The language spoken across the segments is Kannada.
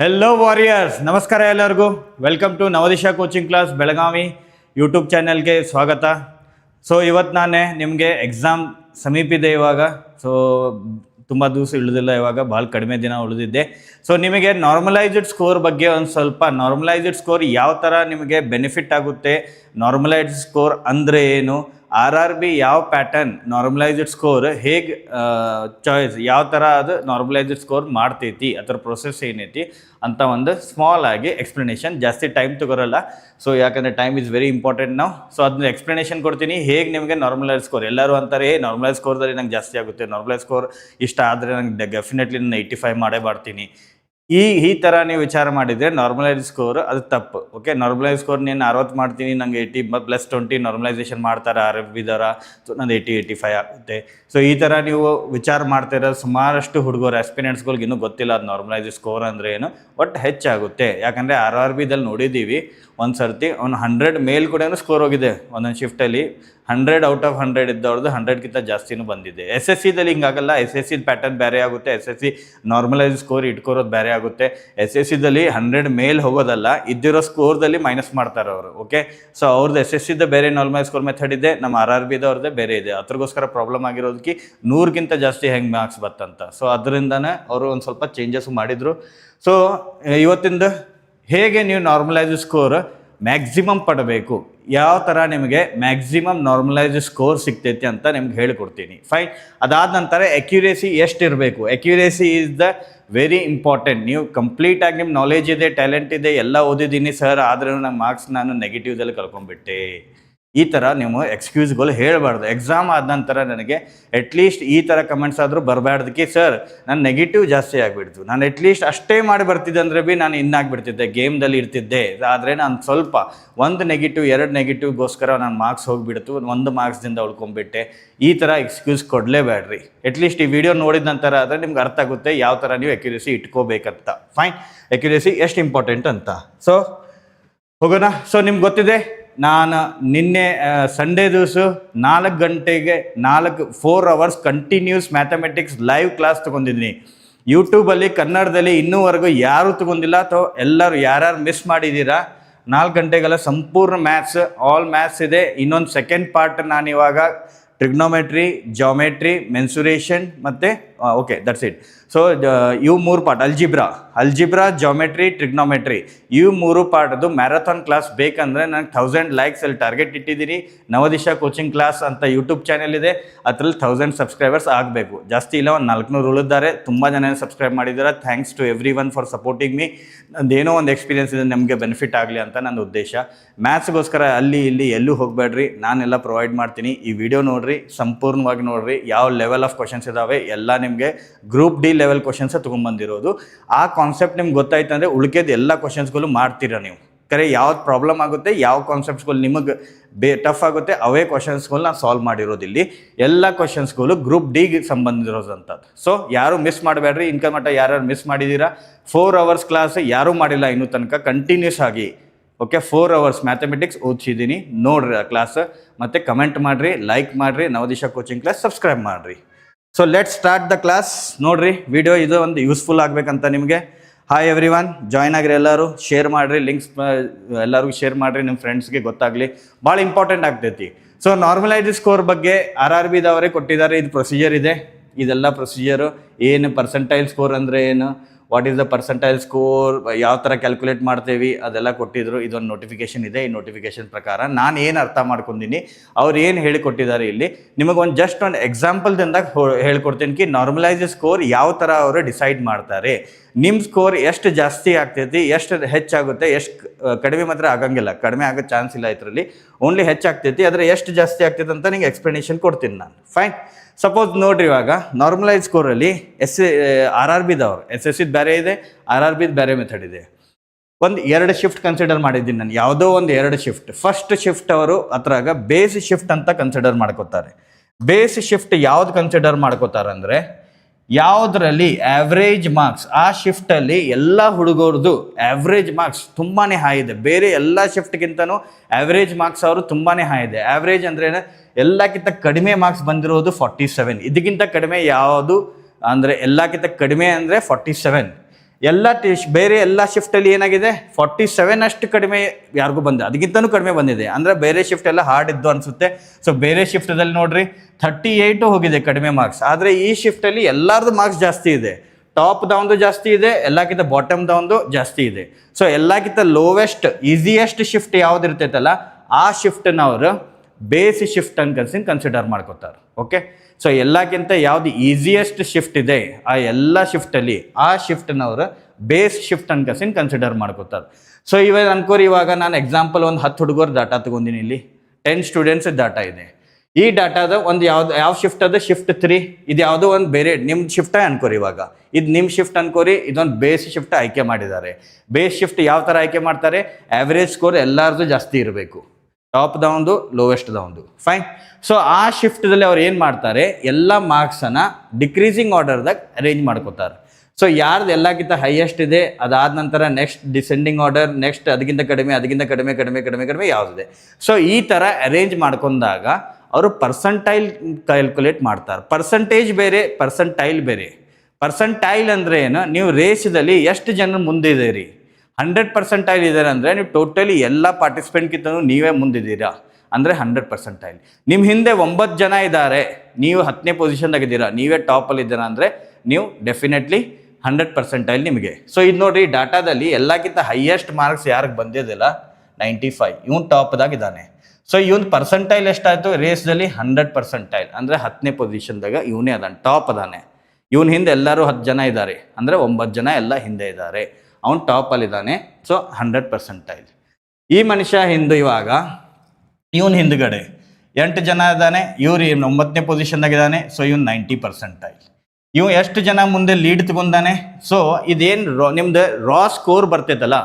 ಹೆಲೋ ವಾರಿಯರ್ಸ್ ನಮಸ್ಕಾರ ಎಲ್ಲರಿಗೂ. Welcome to Navadisha coaching class Belagavi YouTube ಚಾನೆಲ್ಗೆ ಸ್ವಾಗತ. ಸೊ ಇವತ್ತು ನಾನೇ ನಿಮಗೆ ಎಕ್ಸಾಮ್ ಸಮೀಪಿದೆ ಇವಾಗ. ಸೊ ತುಂಬ ದಿವಸ ಇಳಿದಿಲ್ಲ ಇವಾಗ, ಭಾಳ ಕಡಿಮೆ ದಿನ ಉಳಿದಿದ್ದೆ. ಸೊ ನಿಮಗೆ ನಾರ್ಮಲೈಸ್ಡ್ ಸ್ಕೋರ್ ಬಗ್ಗೆ ಒಂದು ಸ್ವಲ್ಪ ನಾರ್ಮಲೈಸ್ಡ್ ಸ್ಕೋರ್ ಯಾವ ಥರ ನಿಮಗೆ ಬೆನಿಫಿಟ್ ಆಗುತ್ತೆ ನಾರ್ಮಲೈಸ್ಡ್ ಸ್ಕೋರ್ ಅಂದರೆ ಏನು ಆರ್ ಆರ್ ಬಿ ಯಾವ ಪ್ಯಾಟರ್ನ್ ನಾರ್ಮಲೈಸ್ಡ್ ಸ್ಕೋರ್ ಹೇಗೆ ಚಾಯ್ಸ್ ಯಾವ ಥರ ಅದು ನಾರ್ಮಲೈಸ್ಡ್ ಸ್ಕೋರ್ ಮಾಡ್ತೈತಿ ಅದರ ಪ್ರೊಸೆಸ್ ಏನೈತಿ ಅಂತ ಒಂದು ಸ್ಮಾಲ್ ಆಗಿ ಎಕ್ಸ್ಪ್ಲನೇಷನ್ ಜಾಸ್ತಿ ಟೈಮ್ ತಗೋರಲ್ಲ. ಸೊ ಯಾಕಂದರೆ ಟೈಮ್ ಇಸ್ ವೆರಿ ಇಂಪಾರ್ಟೆಂಟ್ ನಾವು ಸೊ ಅದನ್ನ ಎಕ್ಸ್ಪ್ಲನೇಷನ್ ಕೊಡ್ತೀನಿ. ಹೇಗೆ ನಿಮಗೆ ನಾರ್ಮಲೈಸ್ ಸ್ಕೋರ್ ಎಲ್ಲರೂ ಅಂತಾರೆ ನಾರ್ಮಲೈಸ್ ಸ್ಕೋರ್ದಲ್ಲಿ ನಂಗೆ ಜಾಸ್ತಿ ಆಗುತ್ತೆ. ನಾರ್ಮಲೈಸ್ ಸ್ಕೋರ್ ಇಷ್ಟ ಆದರೆ ನಂಗೆ ಡೆಫಿನೆಟ್ಲಿ ನಾನು ಏಯ್ಟಿ ಫೈವ್ ಮಾಡೇ ಮಾಡ್ತೀನಿ. ಈ ಈ ಥರ ನೀವು ವಿಚಾರ ಮಾಡಿದರೆ ನಾರ್ಮಲೈಸ್ ಸ್ಕೋರ್ ಅದು ತಪ್ಪು ಓಕೆ ನಾರ್ಮಲೈಸ್ ಸ್ಕೋರ್ ನೀನು ಅರವತ್ತು ಮಾಡ್ತೀನಿ, ನಂಗೆ ಏಯ್ಟಿ ಪ್ಲಸ್ ಟ್ವೆಂಟಿ ನಾರ್ಮಲೈಸೇಷನ್ ಮಾಡ್ತಾರೆ ಆರ್ ಎಫ್ ಬಿದಾರ ಸೊ, ನಂದು ಏಯ್ಟಿ ಏಯ್ಟಿ ಫೈವ್ ಆಗುತ್ತೆ. ಸೊ ಈ ಥರ ನೀವು ವಿಚಾರ ಮಾಡ್ತಿರೋ ಸುಮಾರಷ್ಟು ಹುಡುಗರು ಎಕ್ಸ್ಪೀರಿಯನ್ಸ್ಗಳಿಗೆ ಇನ್ನೂ ಗೊತ್ತಿಲ್ಲ ಅದು ನಾರ್ಮಲೈಸ್ ಸ್ಕೋರ್ ಅಂದರೆ ಏನು, ಒಟ್ಟು ಹೆಚ್ಚಾಗುತ್ತೆ. ಯಾಕಂದರೆ ಆರ್ ಆರ್ ಬಿದಲ್ಲಿ ನೋಡಿದ್ದೀವಿ ಒಂದು ಸರ್ತಿ ಅವ್ನು ಹಂಡ್ರೆಡ್ ಮೇಲ್ ಕೂಡ ಸ್ಕೋರ್ ಹೋಗಿದೆ ಒಂದೊಂದು ಶಿಫ್ಟಲ್ಲಿ ಹಂಡ್ರೆಡ್ ಔಟ್ ಆಫ್ ಹಂಡ್ರೆಡ್ ಇದ್ದವ್ರದ್ದು ಹಂಡ್ರೆಡ್ಗಿಂತ ಜಾಸ್ತಿನೂ ಬಂದಿದೆ. ಎಸ್ ಎಸ್ ಸಿದಲ್ಲಿ ಹಿಂಗಾಗಲ್ಲ. ಎಸ್ ಎಸ್ ಸಿ ಪ್ಯಾಟರ್ನ್ ಬೇರೆ ಆಗುತ್ತೆ. S S C normalise score ಇಟ್ಕೊರೋದು ಬೇರೆ ಆಗುತ್ತೆ. ಎಸ್ ಎಸ್ ಸಿದಲ್ಲಿ ಹಂಡ್ರೆಡ್ ಮೇಲ್ ಹೋಗೋದಲ್ಲ. ಇದ್ದಿರೋ ಸ್ಕೋರ್ದಲ್ಲಿ ಮೈನಸ್ ಮಾಡ್ತಾರೆ ಅವರು ಓಕೆ ಸೊ ಅವ್ರದ್ದು ಎಸ್ ಎಸ್ ಸಿದ ಬೇರೆ ನಾರ್ಮಲೈಸ್ ಸ್ಕೋರ್ ಮೆಥಡ್ ಇದೆ. ನಮ್ಮ ಆರ್ ಆರ್ ಬಿದವ್ರದ್ದೇ ಬೇರೆ ಇದೆ. ಅದ್ರಗೋಸ್ಕರ ಪ್ರಾಬ್ಲಮ್ ಆಗಿರೋದಕ್ಕೆ ನೂರಕ್ಕಿಂತ ಜಾಸ್ತಿ ಹೆಂಗೆ ಮಾರ್ಕ್ಸ್ ಬತ್ತಂತ. ಸೊ ಅದರಿಂದನೇ ಅವರು ಒಂದು ಸ್ವಲ್ಪ ಚೇಂಜಸ್ ಮಾಡಿದರು. ಸೊ ಇವತ್ತಿಂದ ಹೇಗೆ ನೀವು ನಾರ್ಮಲೈಸ್ ಸ್ಕೋರ್ ಮ್ಯಾಕ್ಸಿಮಮ್ ಪಡಬೇಕು? ಯಾವ ಥರ ನಿಮಗೆ ಮ್ಯಾಕ್ಸಿಮಮ್ ನಾರ್ಮಲೈಸ್ ಸ್ಕೋರ್ ಸಿಗ್ತೈತಿ ಅಂತ ನಿಮ್ಗೆ ಹೇಳಿಕೊಡ್ತೀನಿ. ಫೈನ್ ಅದಾದ ನಂತರ ಎಕ್ಯುರೇಸಿ ಎಷ್ಟು ಇರಬೇಕು? Accuracy is the very important ನೀವು ಕಂಪ್ಲೀಟಾಗಿ ನಿಮ್ಮ ನಾಲೆಜ್ ಇದೆ ಟ್ಯಾಲೆಂಟ್ ಇದೆ, ಎಲ್ಲ ಓದಿದ್ದೀನಿ ಸರ್ ಆದರೂ ನಮ್ಮ ಮಾರ್ಕ್ಸ್ ನಾನು ನೆಗೆಟಿವ್ದಲ್ಲಿ ಕಳ್ಕೊಂಡ್ಬಿಟ್ಟೆ. ಈ ಥರ ನೀವು ಎಕ್ಸ್ಕ್ಯೂಸ್ಗಳು ಹೇಳಬಾರ್ದು. ಎಕ್ಸಾಮ್ ಆದ ನಂತರ ನನಗೆ ಅಟ್ಲೀಸ್ಟ್ ಈ ಥರ ಕಮೆಂಟ್ಸ್ ಆದರೂ ಬರಬಾರ್ದಕ್ಕೆ ಸರ್ ನಾನು ನೆಗೆಟಿವ್ ಜಾಸ್ತಿ ಆಗಿಬಿಡ್ತು. ನಾನು ಅಟ್ಲೀಸ್ಟ್ ಅಷ್ಟೇ ಮಾಡಿ ಬರ್ತಿದ್ದೆ ಅಂದರೆ ಭೀ ನಾನು ಇನ್ನಾಗ್ಬಿಡ್ತಿದ್ದೆ ಗೇಮ್ದಲ್ಲಿ ಇರ್ತಿದ್ದೆ. ಆದರೆ ನಾನು ಸ್ವಲ್ಪ ಒಂದು ನೆಗೆಟಿವ್ ಎರಡು ನೆಗೆಟಿವ್ಗೋಸ್ಕರ ನಾನು ಮಾರ್ಕ್ಸ್ ಹೋಗಿಬಿಡ್ತು. ಒಂದು ಮಾರ್ಕ್ಸ್ದಿಂದ ಉಳ್ಕೊಂಡ್ಬಿಟ್ಟೆ. ಈ ಥರ ಎಕ್ಸ್ಕ್ಯೂಸ್ ಕೊಡಲೇಬೇಡ್ರಿ ಅಟ್ಲೀಸ್ಟ್ ಈ ವಿಡಿಯೋ ನೋಡಿದ ನಂತರ ಆದರೆ ನಿಮ್ಗೆ ಅರ್ಥ ಆಗುತ್ತೆ ಯಾವ ಥರ ನೀವು ಅಕ್ಯುರೇಸಿ ಇಟ್ಕೋಬೇಕಂತ. ಫೈನ್ ಅಕ್ಯುರೇಸಿ ಎಷ್ಟು ಇಂಪಾರ್ಟೆಂಟ್ ಅಂತ. ಸೊ ಹೋಗೋಣ. ಸೊ ನಿಮ್ಗೆ ಗೊತ್ತಿದೆ? ನಾನು ನಿನ್ನೆ ಸಂಡೇ ದಿವಸ ನಾಲ್ಕು ಗಂಟೆಗೆ ನಾಲ್ಕು four hours continuous mathematics live class ತೊಗೊಂಡಿದ್ದೀನಿ. ಯೂಟ್ಯೂಬಲ್ಲಿ ಕನ್ನಡದಲ್ಲಿ ಇನ್ನೂವರೆಗೂ ಯಾರೂ ತೊಗೊಂಡಿಲ್ಲ ಅಥವಾ ಎಲ್ಲರೂ ಯಾರ್ಯಾರು ಮಿಸ್ ಮಾಡಿದ್ದೀರಾ? ನಾಲ್ಕು ಗಂಟೆಗೆಲ್ಲ ಸಂಪೂರ್ಣ ಮ್ಯಾಥ್ಸ್ ಆಲ್ ಮ್ಯಾಥ್ಸ್ ಇದೆ. ಇನ್ನೊಂದು ಸೆಕೆಂಡ್ ಪಾರ್ಟ್ ನಾನು ಇವಾಗ ಟ್ರಿಗ್ನೋಮೆಟ್ರಿ ಜಾಮೆಟ್ರಿ ಮೆನ್ಸುರೇಷನ್ ಮತ್ತು ಓಕೆ ದಟ್ಸ್ ಇಟ್ ಸೊ ಇವು ಮೂರು part algebra algebra geometry trigonometry ಇವು ಮೂರು ಪಾರ್ಟ್ದು ಮ್ಯಾರಥಾನ್ ಕ್ಲಾಸ್ ಬೇಕಂದರೆ ನನಗೆ ಥೌಸಂಡ್ ಲೈಕ್ಸ್ ಅಲ್ಲಿ ಟಾರ್ಗೆಟ್ ಇಟ್ಟಿದ್ದೀರಿ ನವದಿಶಾ ಕೋಚಿಂಗ್ ಕ್ಲಾಸ್ ಅಂತ ಯೂಟ್ಯೂಬ್ ಚಾನೆಲ್ ಇದೆ. ಅದರಲ್ಲಿ ಥೌಸಂಡ್ ಸಬ್ಸ್ಕ್ರೈಬರ್ಸ್ ಆಗಬೇಕು. ಜಾಸ್ತಿ ಇಲ್ಲ, ಒಂದು ನಾಲ್ಕುನೂರು ಉಳಿದ್ದಾರೆ. ತುಂಬ ಜನ ಸಬ್ಸ್ಕ್ರೈಬ್ ಮಾಡಿದ್ದಾರೆ? Thanks to everyone for supporting me ನಂದೇನೋ ಒಂದು ಎಕ್ಸ್ಪೀರಿಯನ್ಸ್ ಇದೆ, ನಮಗೆ ಬೆನಿಫಿಟ್ ಆಗಲಿ ಅಂತ ನನ್ನ ಉದ್ದೇಶ. ಮ್ಯಾಥ್ಸ್ಗೋಸ್ಕರ ಅಲ್ಲಿ ಇಲ್ಲಿ ಎಲ್ಲೂ ಹೋಗಬೇಡ್ರಿ. ನಾನೆಲ್ಲ ಪ್ರೊವೈಡ್ ಮಾಡ್ತೀನಿ. ಈ ವಿಡಿಯೋ ನೋಡಿರಿ, ಸಂಪೂರ್ಣವಾಗಿ ನೋಡಿರಿ. ಯಾವ ಲೆವೆಲ್ ಆಫ್ ಕ್ವಶನ್ಸ್ ಇದಾವೆ, ಎಲ್ಲ ನಿಮಗೆ ಗ್ರೂಪ್ ಡಿ ಲೆವೆಲ್ ಕ್ವಶನ್ಸ ತೊಗೊಂಬಂದಿರೋದು ಆ ಕಾನ್ಸೆಪ್ಟ್ ನಿಮ್ಗೆ ಗೊತ್ತಾಯ್ತು ಅಂದರೆ ಉಳ್ಕೆದು ಎಲ್ಲ ಕ್ವಶನ್ಸ್ಗಳು ಮಾಡ್ತೀರಾ ನೀವು. ಕರೆ ಯಾವ್ದು ಪ್ರಾಬ್ಲಮ್ ಆಗುತ್ತೆ, ಯಾವ ಕಾನ್ಸೆಪ್ಟ್ಸ್ಗಳು ನಿಮಗೆ ಬೇ ಟಫ್ ಆಗುತ್ತೆ, ಅವೇ ಕ್ವಶನ್ಸ್ಗಳು ನಾನು ಸಾಲ್ವ್ ಮಾಡಿರೋದಿಲ್ಲಿ ಎಲ್ಲ ಕ್ವಶನ್ಸ್ಗಳು ಗ್ರೂಪ್ ಡಿಗೆ ಸಂಬಂಧಿರೋದಂಥದ್ದು ಸೊ ಯಾರು ಮಿಸ್ ಮಾಡಬೇಡ್ರಿ ಇನ್ಕಮ್ ಮಟ್ಟ ಯಾರ್ಯಾರು ಮಿಸ್ ಮಾಡಿದ್ದೀರಾ ಫೋರ್ ಅವರ್ಸ್ ಕ್ಲಾಸ್ ಯಾರೂ ಮಾಡಿಲ್ಲ ಇನ್ನೂ ತನಕ ಕಂಟಿನ್ಯೂಸ್ ಆಗಿ. ಓಕೆ ಫೋರ್ ಅವರ್ಸ್ ಮ್ಯಾಥಮೆಟಿಕ್ಸ್ ಓದಿಸಿದ್ದೀನಿ, ನೋಡ್ರಿ ಆ ಕ್ಲಾಸ್ ಮತ್ತು ಕಮೆಂಟ್ ಮಾಡಿರಿ ಲೈಕ್ ಮಾಡಿರಿ, ನವದಿಶಾ ಕೋಚಿಂಗ್ ಕ್ಲಾಸ್ ಸಬ್ಸ್ಕ್ರೈಬ್ ಮಾಡಿರಿ. So let start the class ನೋಡ್ರಿ ವಿಡಿಯೋ ಇದು ಒಂದು ಯೂಸ್ಫುಲ್ ಆಗಬೇಕಂತ ನಿಮಗೆ. ಹಾಯ್ ಎವ್ರಿ ಒನ್ ಜಾಯ್ನ್ ಆಗಿರಿ ಎಲ್ಲರೂ. ಶೇರ್ ಮಾಡಿರಿ ಲಿಂಕ್ಸ್ ಎಲ್ಲರಿಗೂ ಶೇರ್ ಮಾಡಿರಿ ನಿಮ್ಮ ಫ್ರೆಂಡ್ಸ್ಗೆ ಗೊತ್ತಾಗಲಿ. ಭಾಳ ಇಂಪಾರ್ಟೆಂಟ್ ಆಗ್ತೈತಿ. ಸೊ ನಾರ್ಮಲೈಸ್ ಸ್ಕೋರ್ ಬಗ್ಗೆ ಆರ್ ಆರ್ ಬಿದವರೇ ಕೊಟ್ಟಿದ್ದಾರೆ. ಇದು ಪ್ರೊಸೀಜರ್ ಇದೆ. ಇದೆಲ್ಲ ಪ್ರೊಸೀಜರು ಏನು ಪರ್ಸೆಂಟೈಲ್ ಸ್ಕೋರ್ ಅಂದರೆ ಏನು? What is the percentile score ಯಾವ ಥರ ಕ್ಯಾಲ್ಕುಲೇಟ್ ಮಾಡ್ತೇವೆ? ಅದೆಲ್ಲ ಕೊಟ್ಟಿದ್ರು. ಇದೊಂದು ನೋಟಿಫಿಕೇಶನ್ ಇದೆ. ಈ ನೋಟಿಫಿಕೇಶನ್ ಪ್ರಕಾರ ನಾನು ಏನು ಅರ್ಥ ಮಾಡ್ಕೊಂಡಿನಿ? ಅವ್ರು ಏನು ಹೇಳಿಕೊಟ್ಟಿದ್ದಾರೆ ಇಲ್ಲಿ? ನಿಮಗೆ ಒಂದು ಜಸ್ಟ್ ಒಂದು ಎಕ್ಸಾಂಪಲ್ದಿಂದ ಹೇಳ್ಕೊಡ್ತೀನಿ. ಕಿ ನಾರ್ಮಲೈಸ್ ಸ್ಕೋರ್ ಯಾವ ಥರ ಅವರು ಡಿಸೈಡ್ ಮಾಡ್ತಾರೆ? ನಿಮ್ಮ ಸ್ಕೋರ್ ಎಷ್ಟು ಜಾಸ್ತಿ ಆಗ್ತೈತಿ, ಎಷ್ಟು ಹೆಚ್ಚಾಗುತ್ತೆ, ಎಷ್ಟು ಕಡಿಮೆ ಮಾತ್ರ ಆಗಂಗಿಲ್ಲ. ಕಡಿಮೆ ಆಗೋ ಚಾನ್ಸ್ ಇಲ್ಲ ಇದರಲ್ಲಿ. ಓನ್ಲಿ ಹೆಚ್ಚಾಗ್ತೈತಿ, ಆದರೆ ಎಷ್ಟು ಜಾಸ್ತಿ ಆಗ್ತೈತೆ ಅಂತ ನಿಂಗೆ ಎಕ್ಸ್ಪ್ಲನೇಷನ್ ಕೊಡ್ತೀನಿ ನಾನು. ಫೈನ್ ಸಪೋಸ್ ನೋಡ್ರಿ ಇವಾಗ ನಾರ್ಮಲೈಸ್ ಸ್ಕೋರಲ್ಲಿ ಎಸ್ ಆರ್ ಆರ್ ಬಿದವ್ರು ಎಸ್ ಎಸ್ ಸಿದ್ ಬೇರೆ ಇದೆ ಆರ್ ಆರ್ ಬಿದು ಬೇರೆ ಮೆಥಡ್ ಇದೆ. ಒಂದು ಎರಡು ಶಿಫ್ಟ್ ಕನ್ಸಿಡರ್ ಮಾಡಿದ್ದೀನಿ ನಾನು. ಯಾವುದೋ ಒಂದು ಎರಡು ಶಿಫ್ಟ್ ಫಸ್ಟ್ ಶಿಫ್ಟ್ ಅವರು ಅದ್ರಾಗ ಬೇಸ್ ಶಿಫ್ಟ್ ಅಂತ ಕನ್ಸಿಡರ್ ಮಾಡ್ಕೋತಾರೆ. ಬೇಸ್ ಶಿಫ್ಟ್ ಯಾವ್ದು ಕನ್ಸಿಡರ್ ಮಾಡ್ಕೋತಾರೆ ಅಂದರೆ ಯಾವುದರಲ್ಲಿ ಆವ್ರೇಜ್ ಮಾರ್ಕ್ಸ್ ಆ ಶಿಫ್ಟಲ್ಲಿ ಎಲ್ಲ ಹುಡುಗರದು ಆವ್ರೇಜ್ ಮಾರ್ಕ್ಸ್ ತುಂಬಾ ಹೈ ಇದೆ. ಬೇರೆ ಎಲ್ಲ ಶಿಫ್ಟ್ಗಿಂತನೂ ಆವ್ರೇಜ್ ಮಾರ್ಕ್ಸ್ ಅವರು ತುಂಬಾ ಹೈ ಇದೆ. ಆವ್ರೇಜ್ ಅಂದ್ರೆ ಎಲ್ಲಕ್ಕಿಂತ ಕಡಿಮೆ ಮಾರ್ಕ್ಸ್ ಬಂದಿರೋದು ಫಾರ್ಟಿ ಸೆವೆನ್ ಇದಕ್ಕಿಂತ ಕಡಿಮೆ ಯಾವುದು? ಅಂದರೆ ಎಲ್ಲಕ್ಕಿಂತ ಕಡಿಮೆ ಅಂದರೆ ಫಾರ್ಟಿ ಸೆವೆನ್ ಎಲ್ಲ ಬೇರೆ ಎಲ್ಲ ಶಿಫ್ಟಲ್ಲಿ ಏನಾಗಿದೆ? ಫಾರ್ಟಿ ಸೆವೆನ್ ಅಷ್ಟು ಕಡಿಮೆ ಯಾರಿಗೂ ಬಂದ ಅದಕ್ಕಿಂತನೂ ಕಡಿಮೆ ಬಂದಿದೆ. ಅಂದರೆ ಬೇರೆ ಶಿಫ್ಟ್ ಎಲ್ಲ ಹಾರ್ಡ್ ಇದ್ದು ಅನಿಸುತ್ತೆ. ಸೊ ಬೇರೆ ಶಿಫ್ಟದಲ್ಲಿ ನೋಡ್ರಿ ಥರ್ಟಿ ಏಯ್ಟು ಹೋಗಿದೆ ಕಡಿಮೆ ಮಾರ್ಕ್ಸ್ ಆದರೆ ಈ ಶಿಫ್ಟಲ್ಲಿ ಎಲ್ಲರದು ಮಾರ್ಕ್ಸ್ ಜಾಸ್ತಿ ಇದೆ. ಟಾಪ್ ದವಂದು ಜಾಸ್ತಿ ಇದೆ, ಎಲ್ಲಕ್ಕಿಂತ ಬಾಟಮ್ ದವಂದು ಜಾಸ್ತಿ ಇದೆ. ಸೊ ಎಲ್ಲಕ್ಕಿಂತ ಲೋವೆಸ್ಟ್ ಈಸಿಯೆಸ್ಟ್ ಶಿಫ್ಟ್ ಯಾವ್ದು ಇರ್ತೈತಲ್ಲ, ಆ ಶಿಫ್ಟನ್ನ ಅವರು ಬೇಸ್ ಶಿಫ್ಟ್ ಅನ್ಕನ್ಸಿ ಕನ್ಸಿಡರ್ ಮಾಡ್ಕೋತಾರೆ. ಓಕೆ ಸೊ ಎಲ್ಲಕ್ಕಿಂತ ಯಾವ್ದು ಈಸಿಯೆಸ್ಟ್ ಶಿಫ್ಟ್ ಇದೆ, ಆ ಎಲ್ಲ ಶಿಫ್ಟಲ್ಲಿ ಆ ಶಿಫ್ಟ್ನವರು ಬೇಸ್ ಶಿಫ್ಟ್ ಅನ್ಕನ್ಸಿ ಕನ್ಸಿಡರ್ ಮಾಡ್ಕೋತಾರೆ. ಸೊ ಇವಾಗ ಅನ್ಕೋರಿ, ಇವಾಗ ನಾನು ಎಕ್ಸಾಂಪಲ್ ಒಂದು ಹತ್ತು ಹುಡುಗರು ಡಾಟಾ ತಗೊಂಡಿನಿ ಇಲ್ಲಿ. ಟೆನ್ ಸ್ಟೂಡೆಂಟ್ಸ್ ಡಾಟಾ ಇದೆ. ಈ ಡಾಟಾದ ಒಂದು ಯಾವ್ದು, ಯಾವ ಶಿಫ್ಟ್ ಅದ? ಶಿಫ್ಟ್ ತ್ರೀ ಇದು ಯಾವುದೋ ಒಂದು ಬೇರೆ ನಿಮ್ಮ ಶಿಫ್ಟೇ ಅನ್ಕೋರಿ ಇವಾಗ. ಇದು ನಿಮ್ಮ ಶಿಫ್ಟ್ ಅನ್ಕೋರಿ, ಇದೊಂದು ಬೇಸ್ ಶಿಫ್ಟ್ ಆಯ್ಕೆ ಮಾಡಿದ್ದಾರೆ. ಬೇಸ್ ಶಿಫ್ಟ್ ಯಾವ ಥರ ಆಯ್ಕೆ ಮಾಡ್ತಾರೆ? ಆ್ಯಾವ್ರೇಜ್ ಸ್ಕೋರ್ ಎಲ್ಲರದು ಜಾಸ್ತಿ ಇರಬೇಕು. ಟಾಪ್ ಒಂದು ಫೈನ್ ಸೊ ಆ ಶಿಫ್ಟ್ದಲ್ಲಿ ಅವ್ರು ಏನು ಮಾಡ್ತಾರೆ? ಎಲ್ಲ ಮಾರ್ಕ್ಸನ್ನು ಡಿಕ್ರೀಸಿಂಗ್ ಆರ್ಡರ್ದಾಗ ಅರೇಂಜ್ ಮಾಡ್ಕೋತಾರೆ. ಸೊ ಯಾರ್ದು ಎಲ್ಲಕ್ಕಿಂತ ಹೈಯೆಸ್ಟ್ ಇದೆ, ಅದಾದ ನಂತರ ನೆಕ್ಸ್ಟ್ ಡಿಸೆಂಡಿಂಗ್ ಆರ್ಡರ್ ನೆಕ್ಸ್ಟ್ ಅದಕ್ಕಿಂತ ಕಡಿಮೆ ಅದಕ್ಕಿಂತ ಕಡಿಮೆ ಕಡಿಮೆ ಕಡಿಮೆ ಕಡಿಮೆ ಯಾವುದಿದೆ. ಸೊ ಈ ಥರ ಅರೇಂಜ್ ಮಾಡ್ಕೊಂಡಾಗ ಅವರು ಪರ್ಸಂಟೈಲ್ ಕ್ಯಾಲ್ಕುಲೇಟ್ ಮಾಡ್ತಾರೆ. ಪರ್ಸಂಟೇಜ್ ಬೇರೆ ಪರ್ಸಂಟೈಲ್ ಬೇರೆ. ಪರ್ಸಂಟೈಲ್ ಅಂದರೆ ಏನು? ನೀವು ರೇಸದಲ್ಲಿ ಎಷ್ಟು ಜನ ಮುಂದಿದ್ದೀರಿ? ಹಂಡ್ರೆಡ್ ಪರ್ಸೆಂಟೈಲ್ ಇದ್ದಾರೆ ಅಂದರೆ ನೀವು ಟೋಟಲಿ ಎಲ್ಲ ಪಾರ್ಟಿಸಿಪೆಂಟ್ಗಿಂತನೂ ನೀವೇ ಮುಂದಿದ್ದೀರಾ? ಅಂದರೆ ಹಂಡ್ರೆಡ್ ಪರ್ಸೆಂಟೈಲ್. ನಿಮ್ಮ ಹಿಂದೆ ಒಂಬತ್ತು ಜನ ಇದ್ದಾರೆ ನೀವು ಹತ್ತನೇ ಪೊಸಿಷನ್ದಾಗಿದ್ದೀರಾ ನೀವೇ ಟಾಪಲ್ಲಿ ಇದ್ದೀರಾ ಅಂದರೆ ನೀವು ಡೆಫಿನೆಟ್ಲಿ ಹಂಡ್ರೆಡ್ ಪರ್ಸೆಂಟೈಲ್ ನಿಮಗೆ. ಸೊ ಇದು ನೋಡಿ ಡಾಟಾದಲ್ಲಿ ಎಲ್ಲಕ್ಕಿಂತ ಹೈಯೆಸ್ಟ್ ಮಾರ್ಕ್ಸ್ ಯಾರಿಗೆ ಬಂದಿದ್ದಿಲ್ಲ? Ninety five. ಇವನು ಟಾಪ್ದಾಗ ಇದ್ದಾನೆ. ಸೊ ಇವನ್ ಪರ್ಸೆಂಟೈಲ್ ಎಷ್ಟಾಯಿತು? ರೇಸ್ದಲ್ಲಿ ಹಂಡ್ರೆಡ್ ಪರ್ಸೆಂಟೈಲ್. ಅಂದರೆ ಹತ್ತನೇ ಪೊಸಿಷನ್ದಾಗ ಇವನೇ ಅದಾನೆ ಟಾಪ್ ಅದಾನೆ. ಇವನ ಹಿಂದೆ ಎಲ್ಲರೂ ಹತ್ತು ಜನ ಇದ್ದಾರೆ ಅಂದರೆ ಒಂಬತ್ತು ಜನ ಎಲ್ಲ ಹಿಂದೆ ಇದ್ದಾರೆ ಅವನು ಟಾಪಲ್ಲಿದ್ದಾನೆ ಸೊ ಹಂಡ್ರೆಡ್ ಪರ್ಸೆಂಟೈಲ್ ಈ ಮನುಷ್ಯ ಹಿಂದೆ ಇವಾಗ, ಇವನ್ ಹಿಂದುಗಡೆ ಎಂಟು ಜನ ಇದ್ದಾನೆ, ಇವ್ರು ಒಂಬತ್ತನೇ ಪೊಸಿಷನ್ದಾಗಿದ್ದಾನೆ ಸೊ ಇವ್ನು ನೈಂಟಿ ಪರ್ಸೆಂಟೈಲ್ ಇವ್ ಎಷ್ಟು ಜನ ಮುಂದೆ ಲೀಡ್ ತಗೊಂಡಾನೆ ಸೊ ಇದೇನು ರಾ, ನಿಮ್ದು ರಾ ಸ್ಕೋರ್ ಬರ್ತೈತಲ್ಲ,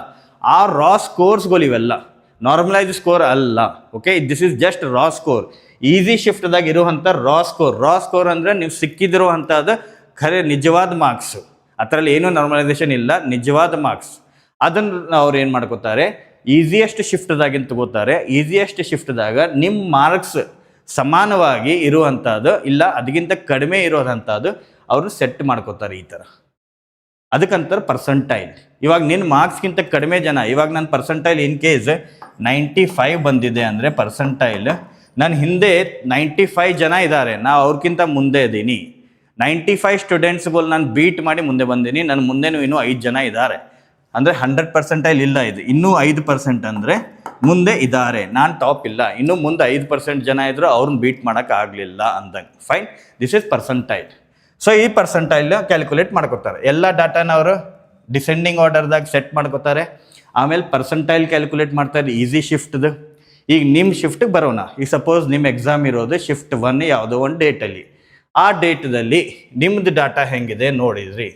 ಆ ರಾ ಸ್ಕೋರ್ಸ್ಗಳು ಇವೆಲ್ಲ ನಾರ್ಮಲೈಸ್ ಸ್ಕೋರ್ ಅಲ್ಲ okay this is just raw score easy ಶಿಫ್ಟ್ದಾಗ ಇರುವಂಥ ರಾ ಸ್ಕೋರ್ ರಾ ಸ್ಕೋರ್ ಅಂದರೆ ನೀವು ಸಿಕ್ಕಿದಿರುವಂಥದ್ದು ಖರೆ ನಿಜವಾದ ಮಾರ್ಕ್ಸು ಅದರಲ್ಲಿ ಏನೂ ನಾರ್ಮಲೈಸೇಷನ್ ಇಲ್ಲ, ನಿಜವಾದ ಮಾರ್ಕ್ಸ್ ಅದನ್ನು ಅವ್ರು ಏನು ಮಾಡ್ಕೋತಾರೆ? ಈಸಿಯೆಸ್ಟ್ ಶಿಫ್ಟ್ದಾಗಿಂತ ತಗೋತಾರೆ? ಈಸಿಯೆಸ್ಟ್ ಶಿಫ್ಟ್ದಾಗ ನಿಮ್ಮ ಮಾರ್ಕ್ಸ್ ಸಮಾನವಾಗಿ ಇರುವಂಥದ್ದು ಇಲ್ಲ ಅದಕ್ಕಿಂತ ಕಡಿಮೆ ಇರೋದಂಥದ್ದು ಅವರು ಸೆಟ್ ಮಾಡ್ಕೋತಾರೆ ಈ ಥರ. ಅದಕ್ಕಂತಾರೆ ಪರ್ಸೆಂಟೈಲ್ ಇವಾಗ ನಿನ್ನ ಮಾರ್ಕ್ಸ್ಗಿಂತ ಕಡಿಮೆ ಜನ, ಇವಾಗ ನನ್ನ percentile in case ninety five ಬಂದಿದೆ ಅಂದರೆ ಪರ್ಸೆಂಟೈಲ್ ನನ್ನ ಹಿಂದೆ ನೈಂಟಿ ಫೈವ್ ಜನ ಇದ್ದಾರೆ, ನಾ ಅವ್ರಿಗಿಂತ ಮುಂದೆ ಇದ್ದೀನಿ ನೈಂಟಿ ಫೈವ್ ಸ್ಟೂಡೆಂಟ್ಸ್ಗಳು ನಾನು ಬೀಟ್ ಮಾಡಿ ಮುಂದೆ ಬಂದೀನಿ. ನನ್ನ ಮುಂದೆನೂ ಇನ್ನೂ ಐದು ಜನ ಇದ್ದಾರೆ ಅಂದರೆ ಹಂಡ್ರೆಡ್ ಪರ್ಸೆಂಟೈಲ್ ಇಲ್ಲ ಇದು. ಇನ್ನೂ ಐದು ಪರ್ಸೆಂಟ್ ಅಂದರೆ ಮುಂದೆ ಇದ್ದಾರೆ ನಾನು ಟಾಪ್ ಇಲ್ಲ. ಇನ್ನೂ ಮುಂದೆ ಐದು ಪರ್ಸೆಂಟ್ ಜನ ಇದ್ರು ಅವ್ರನ್ನ ಬೀಟ್ ಮಾಡೋಕೆ ಆಗಲಿಲ್ಲ ಅಂದಂಗೆ. Fine. This is percentile. So ಈ ಪರ್ಸೆಂಟೈಲ್ ಕ್ಯಾಲ್ಕುಲೇಟ್ ಮಾಡ್ಕೋತಾರೆ ಎಲ್ಲ ಡಾಟಾನ ಅವರು ಡಿಸೆಂಡಿಂಗ್ ಆರ್ಡರ್ದಾಗ ಸೆಟ್ ಮಾಡ್ಕೋತಾರೆ. ಆಮೇಲೆ ಪರ್ಸೆಂಟೈಲ್ ಕ್ಯಾಲ್ಕುಲೇಟ್ ಮಾಡ್ತಾರೆ ಈಸಿ ಶಿಫ್ಟ್ದು. ಈಗ ನಿಮ್ಮ ಶಿಫ್ಟಿಗೆ ಬರೋಣ. ಈಗ ಸಪೋಸ್ ನಿಮ್ಮ ಎಕ್ಸಾಮ್ ಇರೋದು ಶಿಫ್ಟ್ ಒನ್ ಯಾವುದೋ ಒಂದು ಡೇಟಲ್ಲಿ. ಆ ಡೇಟ್ದಲ್ಲಿ ನಿಮ್ಮದು ಡಾಟಾ ಹೆಂಗಿದೆ ನೋಡಿದ್ರಿ.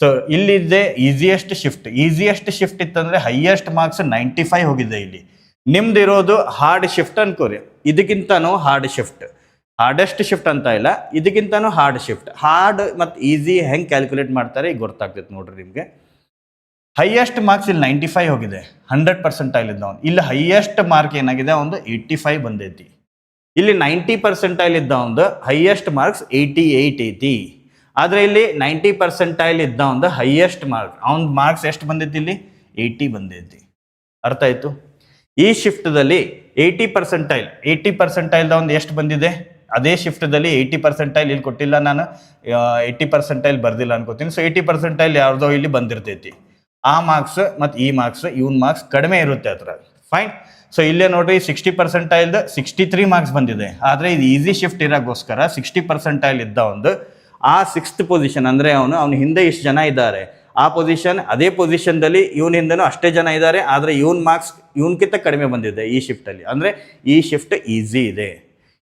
ಸೊ ಇಲ್ಲಿದೆ ಈಸಿಯೆಸ್ಟ್ ಶಿಫ್ಟ್ ಈಸಿಯೆಸ್ಟ್ ಶಿಫ್ಟ್ ಇತ್ತಂದ್ರೆ ಹೈಯೆಸ್ಟ್ ಮಾರ್ಕ್ಸ್ ನೈಂಟಿ ಫೈವ್ ಹೋಗಿದೆ ಇಲ್ಲಿ. ನಿಮ್ದು ಇರೋದು ಹಾರ್ಡ್ ಶಿಫ್ಟ್ ಅನ್ಕೋರಿ. ಇದಕ್ಕಿಂತನೂ ಹಾರ್ಡ್ ಶಿಫ್ಟ್ ಹಾರ್ಡೆಸ್ಟ್ ಶಿಫ್ಟ್ ಅಂತ ಇಲ್ಲ, ಇದಕ್ಕಿಂತನೂ ಹಾರ್ಡ್ ಶಿಫ್ಟ್ ಹಾರ್ಡ್ ಮತ್ತು ಈಸಿ ಹೆಂಗೆ ಕ್ಯಾಲ್ಕುಲೇಟ್ ಮಾಡ್ತಾರೆ ಈಗ ಗೊತ್ತಾಗ್ತೈತೆ ನೋಡ್ರಿ ನಿಮಗೆ. ಹೈಯೆಸ್ಟ್ ಮಾರ್ಕ್ಸ್ ಇಲ್ಲಿ ನೈಂಟಿ ಫೈವ್ ಹೋಗಿದೆ. ಹಂಡ್ರೆಡ್ ಪರ್ಸೆಂಟ್ ಪರ್ಸೆಂಟೈಲ್ ಇದ್ದವನು. ಇಲ್ಲಿ ಹೈಯೆಸ್ಟ್ ಮಾರ್ಕ್ ಏನಾಗಿದೆ? ಒಂದು ಏಯ್ಟಿ ಫೈವ್ ಬಂದೈತಿ. ಇಲ್ಲಿ ನೈಂಟಿ ಪರ್ಸೆಂಟೈಲ್ ಒಂದು ಹೈಯೆಸ್ಟ್ ಮಾರ್ಕ್ಸ್ ಏಯ್ಟಿ ಏಯ್ಟ್ ಐತಿ. ಆದರೆ ಇಲ್ಲಿ ನೈಂಟಿ ಪರ್ಸೆಂಟೈಲ್ ಇದ್ದ ಒಂದು ಹೈಯೆಸ್ಟ್ ಮಾರ್ಕ್ ಅವ್ನ ಮಾರ್ಕ್ಸ್ ಎಷ್ಟು ಬಂದೈತಿ ಇಲ್ಲಿ? ಏಯ್ಟಿ ಬಂದೈತಿ. ಅರ್ಥ ಆಯಿತು? ಈ ಶಿಫ್ಟ್ದಲ್ಲಿ ಏಯ್ಟಿ ಪರ್ಸೆಂಟೈಲ್ ಏಯ್ಟಿ ಪರ್ಸೆಂಟೈಲ್ದ ಒಂದು ಎಷ್ಟು ಬಂದಿದೆ? ಅದೇ ಶಿಫ್ಟ್ದಲ್ಲಿ ಏಯ್ಟಿ ಪರ್ಸೆಂಟೈಲ್ ಇಲ್ಲಿ ಕೊಟ್ಟಿಲ್ಲ ನಾನು. ಏಯ್ಟಿ ಪರ್ಸೆಂಟೈಲ್ ಬರ್ದಿಲ್ಲ ಅನ್ಕೋತೀನಿ. ಸೊ ಏಯ್ಟಿ ಪರ್ಸೆಂಟೈಲ್ ಯಾರ್ದೋ ಇಲ್ಲಿ ಬಂದಿರ್ತೈತಿ. ಆ ಮಾರ್ಕ್ಸ್ ಮತ್ತು ಈ ಮಾರ್ಕ್ಸ್ ಇವನ್ ಮಾರ್ಕ್ಸ್ ಕಡಿಮೆ ಇರುತ್ತೆ ಅದ್ರಲ್ಲಿ. ಫೈನ್ ಸೊ ಇಲ್ಲೇ ನೋಡ್ರಿ ಸಿಕ್ಸ್ಟಿ ಪರ್ಸೆಂಟೈಲ್ದು ಸಿಕ್ಸ್ಟಿ ತ್ರೀ ಮಾರ್ಕ್ಸ್ ಬಂದಿದೆ. ಆದರೆ ಇದು ಈಸಿ ಶಿಫ್ಟ್ ಇರೋಕ್ಕೋಸ್ಕರ ಸಿಕ್ಸ್ಟಿ ಪರ್ಸೆಂಟೈಲ್ ಇದ್ದ ಒಂದು, ಆ ಸಿಕ್ಸ್ತ್ ಪೊಸಿಷನ್ ಅಂದರೆ ಅವನು, ಅವನ ಹಿಂದೆ ಇಷ್ಟು ಜನ ಇದ್ದಾರೆ. ಆ ಪೊಸಿಷನ್ ಅದೇ ಪೊಸಿಷನ್ದಲ್ಲಿ ಇವನ ಹಿಂದೆನೂ ಅಷ್ಟೇ ಜನ ಇದ್ದಾರೆ. ಆದರೆ ಇವನ್ ಮಾರ್ಕ್ಸ್ ಇವನ್ಕಿಂತ ಕಡಿಮೆ ಬಂದಿದೆ ಈ ಶಿಫ್ಟಲ್ಲಿ ಅಂದರೆ ಈ ಶಿಫ್ಟ್ ಈಸಿ ಇದೆ.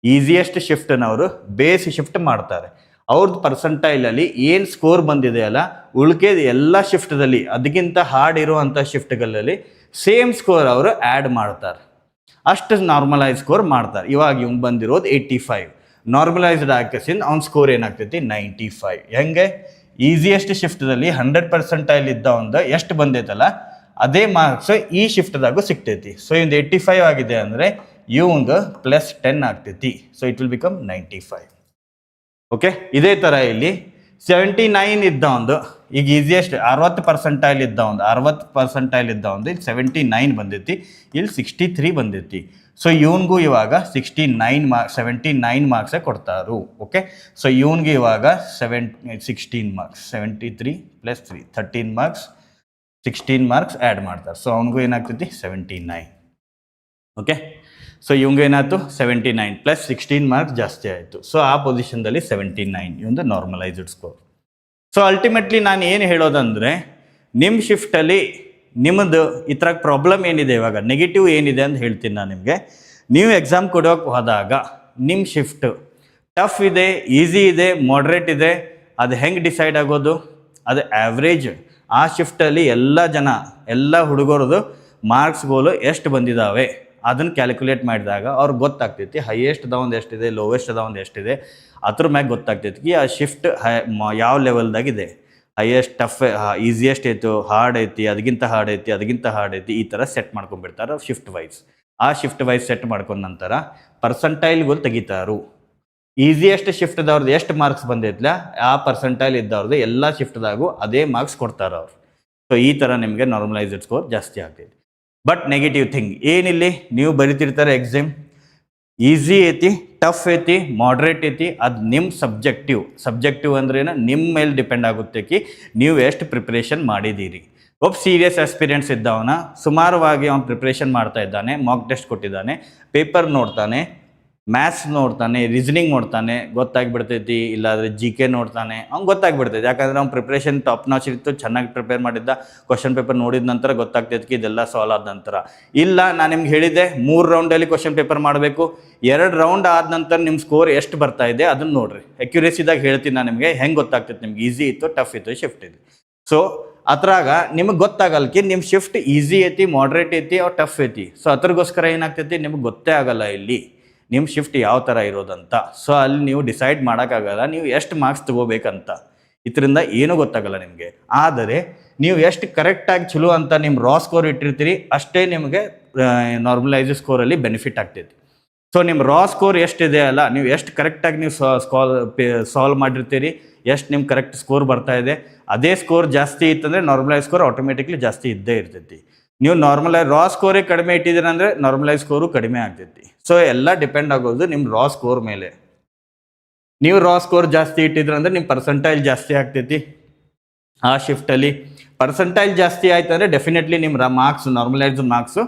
ಈಸಿಯೆಸ್ಟ್ ಶಿಫ್ಟನ್ನವರು ಬೇಸ್ ಶಿಫ್ಟ್ ಮಾಡ್ತಾರೆ. ಅವ್ರದ್ದು ಪರ್ಸೆಂಟೈಲಲ್ಲಿ ಏನು ಸ್ಕೋರ್ ಬಂದಿದೆ ಅಲ್ಲ, ಉಳ್ಕೆದ ಎಲ್ಲ ಶಿಫ್ಟ್ದಲ್ಲಿ ಅದಕ್ಕಿಂತ ಹಾರ್ಡ್ ಇರುವಂಥ ಶಿಫ್ಟ್ಗಳಲ್ಲಿ ಸೇಮ್ ಸ್ಕೋರ್ ಅವರು ಆ್ಯಡ್ ಮಾಡ್ತಾರೆ. ಅಷ್ಟು ನಾರ್ಮಲೈಸ್ ಸ್ಕೋರ್ ಮಾಡ್ತಾರೆ. ಇವಾಗ ಇವ್ನು ಬಂದಿರೋದು ಏಯ್ಟಿ ಫೈವ್ ನಾರ್ಮಲೈಸ್ಡ್ ಹಾಕಿಸಿಂದ ಅವ್ನ ಸ್ಕೋರ್ ಏನಾಗ್ತೈತಿ? ನೈಂಟಿ ಫೈವ್ ಹೆಂಗೆ ಈಸಿಯೆಸ್ಟ್ ಶಿಫ್ಟ್ದಲ್ಲಿ ಹಂಡ್ರೆಡ್ ಪರ್ಸೆಂಟೈಲ್ ಇದ್ದ ಒಂದು ಎಷ್ಟು ಬಂದೈತಲ್ಲ, ಅದೇ ಮಾರ್ಕ್ಸ್ ಈ ಶಿಫ್ಟ್ದಾಗೂ ಸಿಗ್ತೈತಿ. ಸೊ ಇವ್ದು ಏಯ್ಟಿ ಫೈವ್ ಆಗಿದೆ ಅಂದರೆ ಇವಂದು ಪ್ಲಸ್ ಟೆನ್ ಆಗ್ತೈತಿ. So it will become ninety five okay ಇದೇ ಥರ ಇಲ್ಲಿ ಸೆವೆಂಟಿ ನೈನ್ ಇದ್ದ ಒಂದು ಈಗ ಈಸಿಯೆಸ್ಟ್ ಅರವತ್ತು ಪರ್ಸೆಂಟೈಲ್ ಇದ್ದ ಒಂದು, ಅರವತ್ತು ಪರ್ಸೆಂಟೈಲ್ ಇದ್ದ ಒಂದು, ಇಲ್ಲಿ ಸೆವೆಂಟಿ ನೈನ್ ಬಂದೈತಿ, ಇಲ್ಲಿ ಸಿಕ್ಸ್ಟಿ ತ್ರೀ ಬಂದೈತಿ. ಸೊ ಇವನ್ಗೂ ಇವಾಗ sixty nine marks seventy nine ಮಾರ್ಕ್ಸೇ ಕೊಡ್ತಾರು ಓಕೆ ಸೊ ಇವನ್ಗೆ ಇವಾಗ seven sixteen marks seventy three plus three thirteen marks sixteen marks add ಮಾಡ್ತಾರೆ. ಸೊ ಅವನಿಗೂ ಏನಾಗ್ತೈತಿ? ಸೆವೆಂಟಿ ನೈನ್ ಓಕೆ ಸೊ ಇವಂಗೆ ಏನಾಯ್ತು? Seventy nine plus sixteen marks ಜಾಸ್ತಿ ಆಯಿತು. ಸೊ ಆ ಪೊಸಿಷನ್ದಲ್ಲಿ ಸೆವೆಂಟಿ ನೈನ್ ಇವಂದು ನಾರ್ಮಲೈಸ್ಡ್ ಸ್ಕೋರ್ ಸೊ ಅಲ್ಟಿಮೇಟ್ಲಿ ನಾನು ಏನು ಹೇಳೋದಂದರೆ ನಿಮ್ಮ ಶಿಫ್ಟಲ್ಲಿ ನಿಮ್ಮದು ಈ ಥರ ಪ್ರಾಬ್ಲಮ್ ಏನಿದೆ ಇವಾಗ? ನೆಗೆಟಿವ್ ಏನಿದೆ ಅಂತ ಹೇಳ್ತೀನಿ ನಾನು ನಿಮಗೆ. ನೀವು ಎಕ್ಸಾಮ್ ಕೊಡೋಕೆ ಹೋದಾಗ ನಿಮ್ಮ ಶಿಫ್ಟ್ ಟಫ್ ಇದೆ ಈಸಿ ಇದೆ ಮಾಡ್ರೇಟ್ ಇದೆ. ಅದು ಹೆಂಗೆ ಡಿಸೈಡ್ ಆಗೋದು? ಅದು ಆ್ಯಾವ್ರೇಜ್ ಆ ಶಿಫ್ಟಲ್ಲಿ ಎಲ್ಲ ಜನ, ಎಲ್ಲ ಹುಡುಗರದು ಮಾರ್ಕ್ಸ್ಗಳು ಎಷ್ಟು ಬಂದಿದ್ದಾವೆ ಅದನ್ನು ಕ್ಯಾಲ್ಕುಲೇಟ್ ಮಾಡಿದಾಗ ಅವ್ರಿಗೆ ಗೊತ್ತಾಗ್ತೈತಿ ಹೈಯೆಸ್ಟ್ ಒಂದು ಎಷ್ಟಿದೆ ಲೋವೆಸ್ಟ್ ಒಂದು ಎಷ್ಟಿದೆ? ಅದ್ರ ಮ್ಯಾಗ ಗೊತ್ತಾಗ್ತೈತಿ ಆ ಶಿಫ್ಟ್ ಹೈ ಯಾವ ಲೆವೆಲ್ದಾಗಿದೆ ಹೈಯೆಸ್ಟ್ ಟಫ್ ಈಸಿಯೆಸ್ಟ್ ಐತು ಹಾರ್ಡ್ ಐತಿ ಅದಕ್ಕಿಂತ ಹಾರ್ಡ್ ಐತಿ ಅದಕ್ಕಿಂತ ಹಾರ್ಡ್ ಐತಿ, ಈ ಥರ ಸೆಟ್ ಮಾಡ್ಕೊಂಡ್ಬಿಡ್ತಾರೆ ಶಿಫ್ಟ್ ವೈಸ್ ಆ ಶಿಫ್ಟ್ ವೈಸ್ ಸೆಟ್ ಮಾಡ್ಕೊಂಡ ನಂತರ ಪರ್ಸಂಟೈಲ್ಗಳು ತೆಗಿತಾರು. ಈಸಿಯೆಸ್ಟ್ ಶಿಫ್ಟ್ದವ್ರದ್ದು ಎಷ್ಟು ಮಾರ್ಕ್ಸ್ ಬಂದೈತ್ಲ, ಆ ಪರ್ಸೆಂಟೈಲ್ ಇದ್ದವ್ರದ್ದು ಎಲ್ಲ ಶಿಫ್ಟ್ದಾಗೂ ಅದೇ ಮಾರ್ಕ್ಸ್ ಕೊಡ್ತಾರೆ ಅವ್ರು. ಸೊ ಈ ಥರ ನಿಮಗೆ ನಾರ್ಮಲೈಸ್ಡ್ ಸ್ಕೋರ್ ಜಾಸ್ತಿ ಆಗ್ತೈತಿ. But negative thing ಏನಿಲ್ಲಿ? ನೀವು ಬರಿತಿರ್ತಾರೆ ಎಕ್ಸಾಮ್ ಈಸಿ ಐತಿ ಟಫ್ ಐತಿ ಮಾಡ್ರೇಟ್ ಐತಿ, ಅದು ನಿಮ್ಮ ಸಬ್ಜೆಕ್ಟಿವ್ ಸಬ್ಜೆಕ್ಟಿವ್ ಅಂದ್ರೇನು ನಿಮ್ಮ ಮೇಲೆ ಡಿಪೆಂಡ್ ಆಗುತ್ತೆ ಕಿ ನೀವು ಎಷ್ಟು ಪ್ರಿಪ್ರೇಷನ್ ಮಾಡಿದ್ದೀರಿ ಒಬ್ಬ ಸೀರಿಯಸ್ ಎಕ್ಸ್ಪೀರಿಯನ್ಸ್ ಇದ್ದವನ, ಸುಮಾರುವಾಗಿ ಅವನು ಪ್ರಿಪ್ರೇಷನ್ ಮಾಡ್ತಾ ಇದ್ದಾನೆ ಮಾಕ್ ಟೆಸ್ಟ್ ಕೊಟ್ಟಿದ್ದಾನೆ ಪೇಪರ್ ನೋಡ್ತಾನೆ ಮ್ಯಾಥ್ಸ್ ನೋಡ್ತಾನೆ ರೀಸನಿಂಗ್ ನೋಡ್ತಾನೆ, ಗೊತ್ತಾಗ್ಬಿಡ್ತೈತಿ, ಇಲ್ಲಾಂದ್ರೆ ಜಿ ಕೆ ನೋಡ್ತಾನೆ ಅವ್ನು ಗೊತ್ತಾಗ್ಬಿಡ್ತೈತಿ. ಯಾಕಂದ್ರೆ ಅವ್ನು ಪ್ರಿಪ್ರೇಷನ್ ಟಾಪ್ ನಾಚ್ ಇತ್ತು, ಚೆನ್ನಾಗಿ ಪ್ರಿಪೇರ್ ಮಾಡಿದ್ದ ಕ್ವಶನ್ ಪೇಪರ್ ನೋಡಿದ ನಂತರ ಗೊತ್ತಾಗ್ತೈತಿ ಇದೆಲ್ಲ ಸಾಲ್ವ್ ಆದ ನಂತರ. ಇಲ್ಲ, ನಾನು ನಿಮ್ಗೆ ಹೇಳಿದ್ದೆ, ಮೂರು ರೌಂಡಲ್ಲಿ ಕ್ವಶನ್ ಪೇಪರ್ ಮಾಡಬೇಕು. ಎರಡು ರೌಂಡ್ ಆದ ನಂತರ ನಿಮ್ಮ ಸ್ಕೋರ್ ಎಷ್ಟು ಬರ್ತಾ ಇದೆ ಅದನ್ನು ನೋಡ್ರಿ. ಅಕ್ಯುರೇಸಿದಾಗ ಹೇಳ್ತೀನಿ ನಾನು ನಿಮಗೆ, ಹೆಂಗೆ ಗೊತ್ತಾಗ್ತೈತೆ ನಿಮ್ಗೆ? ಈಸಿ ಇತ್ತು ಟಫ್ ಇತ್ತು ಶಿಫ್ಟ್ ಇದೆ ಸೊ ಅದ್ರಾಗ ನಿಮಗೆ ಗೊತ್ತಾಗಲ್ಕಿ ನಿಮ್ಮ ಶಿಫ್ಟ್ ಈಸಿ ಐತಿ ಮಾಡ್ರೇಟ್ ಐತಿ ಅವ್ರು ಟಫ್ ಐತಿ. ಸೊ ಅದ್ರಗೋಸ್ಕರ ಏನಾಗ್ತೈತಿ, ನಿಮ್ಗೆ ಗೊತ್ತೇ ಆಗಲ್ಲ ಇಲ್ಲಿ. ನಿಮ್ಮ ಶಿಫ್ಟ್ ಯಾವ ಥರ ಇರೋದಂತ. ಸೊ ಅಲ್ಲಿ ನೀವು ಡಿಸೈಡ್ ಮಾಡೋಕ್ಕಾಗಲ್ಲ, ನೀವು ಎಷ್ಟು ಮಾರ್ಕ್ಸ್ ತಗೋಬೇಕಂತ. ಇದರಿಂದ ಏನೂ ಗೊತ್ತಾಗಲ್ಲ ನಿಮಗೆ. ಆದರೆ, ನೀವು ಎಷ್ಟು ಕರೆಕ್ಟಾಗಿ ಚಲೋ ಅಂತ ನಿಮ್ಮ ರಾ ಸ್ಕೋರ್ ಇಟ್ಟಿರ್ತೀರಿ, ಅಷ್ಟೇ ನಿಮಗೆ ನಾರ್ಮಲೈಸ್ ಸ್ಕೋರಲ್ಲಿ ಬೆನಿಫಿಟ್ ಆಗ್ತೈತಿ. ಸೊ ನಿಮ್ಮ ರಾ ಸ್ಕೋರ್ ಎಷ್ಟಿದೆ ಅಲ್ಲ, ನೀವು ಎಷ್ಟು ಕರೆಕ್ಟಾಗಿ ನೀವು ಸ್ಕಾಲ್ ಸಾಲ್ವ್ ಮಾಡಿರ್ತೀರಿ, ಎಷ್ಟು ನಿಮ್ಮ ಕರೆಕ್ಟ್ ಸ್ಕೋರ್ ಬರ್ತಾ ಇದೆ, ಅದೇ ಸ್ಕೋರ್ ಜಾಸ್ತಿ ಇತ್ತಂದರೆ ನಾರ್ಮಲೈಸ್ ಸ್ಕೋರ್ ಆಟೋಮೆಟಿಕ್ಲಿ ಜಾಸ್ತಿ ಇದ್ದೇ ಇರ್ತೈತಿ. ನೀವು ನಾರ್ಮಲೈ ರಾ ಸ್ಕೋರೇ ಕಡಿಮೆ ಇಟ್ಟಿದ್ದೀರ ಅಂದರೆ ನಾರ್ಮಲೈಸ್ ಸ್ಕೋರು ಕಡಿಮೆ ಆಗ್ತೈತಿ. ಸೊ ಎಲ್ಲ ಡಿಪೆಂಡ್ ಆಗೋದು ನಿಮ್ಮ ರಾ ಸ್ಕೋರ್ ಮೇಲೆ. ನೀವು ರಾ ಸ್ಕೋರ್ ಜಾಸ್ತಿ ಇಟ್ಟಿದ್ರ ಅಂದ್ರೆ ನಿಮ್ಮ ಪರ್ಸೆಂಟೈಲ್ ಜಾಸ್ತಿ ಆಗ್ತೈತಿ. ಆ ಶಿಫ್ಟಲ್ಲಿ ಪರ್ಸೆಂಟೈಲ್ ಜಾಸ್ತಿ ಆಯ್ತು ಅಂದರೆ ಡೆಫಿನೆಟ್ಲಿ ನಿಮ್ಮ ಮಾರ್ಕ್ಸ್ ನಾರ್ಮಲೈಸ್ ಮಾರ್ಕ್ಸು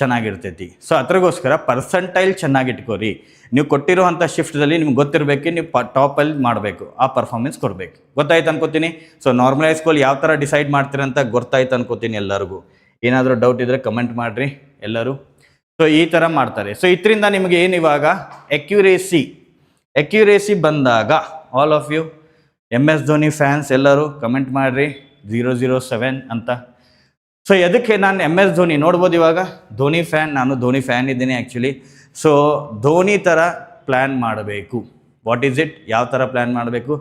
ಚೆನ್ನಾಗಿರ್ತೈತಿ. ಸೊ ಅದ್ರಗೋಸ್ಕರ ಪರ್ಸೆಂಟೈಲ್ ಚೆನ್ನಾಗಿಟ್ಕೋರಿ ನೀವು ಕೊಟ್ಟಿರುವಂಥ ಶಿಫ್ಟ್ದಲ್ಲಿ ನಿಮ್ಗೆ ಗೊತ್ತಿರಬೇಕು, ನೀವು ಪ ಟಾಪಲ್ಲಿ ಮಾಡಬೇಕು. ಆ ಪರ್ಫಾರ್ಮೆನ್ಸ್ ಕೊಡಬೇಕು. ಗೊತ್ತಾಯ್ತು ಅನ್ಕೋತೀನಿ? ಸೊ ನಾರ್ಮಲೈಸ್ ಸ್ಕೋಲ್ ಯಾವ ಥರ ಡಿಸೈಡ್ ಮಾಡ್ತೀರಂತ ಗೊತ್ತಾಯ್ತು ಅನ್ಕೋತೀನಿ ಎಲ್ಲರಿಗೂ. ಏನಾದರೂ ಡೌಟ್ ಇದ್ದರೆ ಕಮೆಂಟ್ ಮಾಡಿರಿ ಎಲ್ಲರೂ. ಸೊ ಈ ಥರ ಮಾಡ್ತಾರೆ. ಸೊ ಇದರಿಂದ ನಿಮಗೆ ಏನು ಇವಾಗ? ಎಕ್ಯುರೇಸಿ ಎಕ್ಯುರೇಸಿ ಬಂದಾಗ all of you M S Dhoni fans ಎಲ್ಲರೂ ಕಮೆಂಟ್ ಮಾಡಿರಿ. ಝೀರೋ ಝೀರೋ ಸೆವೆನ್ ಅಂತ. ಸೊ ಎದಕ್ಕೆ ನಾನು ಎಂ ಎಸ್ ಧೋನಿ ನೋಡ್ಬೋದು ಇವಾಗ? ಧೋನಿ ಫ್ಯಾನ್ ನಾನು ಧೋನಿ ಫ್ಯಾನ್ ಇದ್ದೀನಿ ಆ್ಯಕ್ಚುಲಿ ಸೊ ಧೋನಿ ಥರ ಪ್ಲ್ಯಾನ್ ಮಾಡಬೇಕು. ವಾಟ್ ಈಸ್ ಇಟ್ ಯಾವ ಥರ ಪ್ಲ್ಯಾನ್ ಮಾಡಬೇಕು?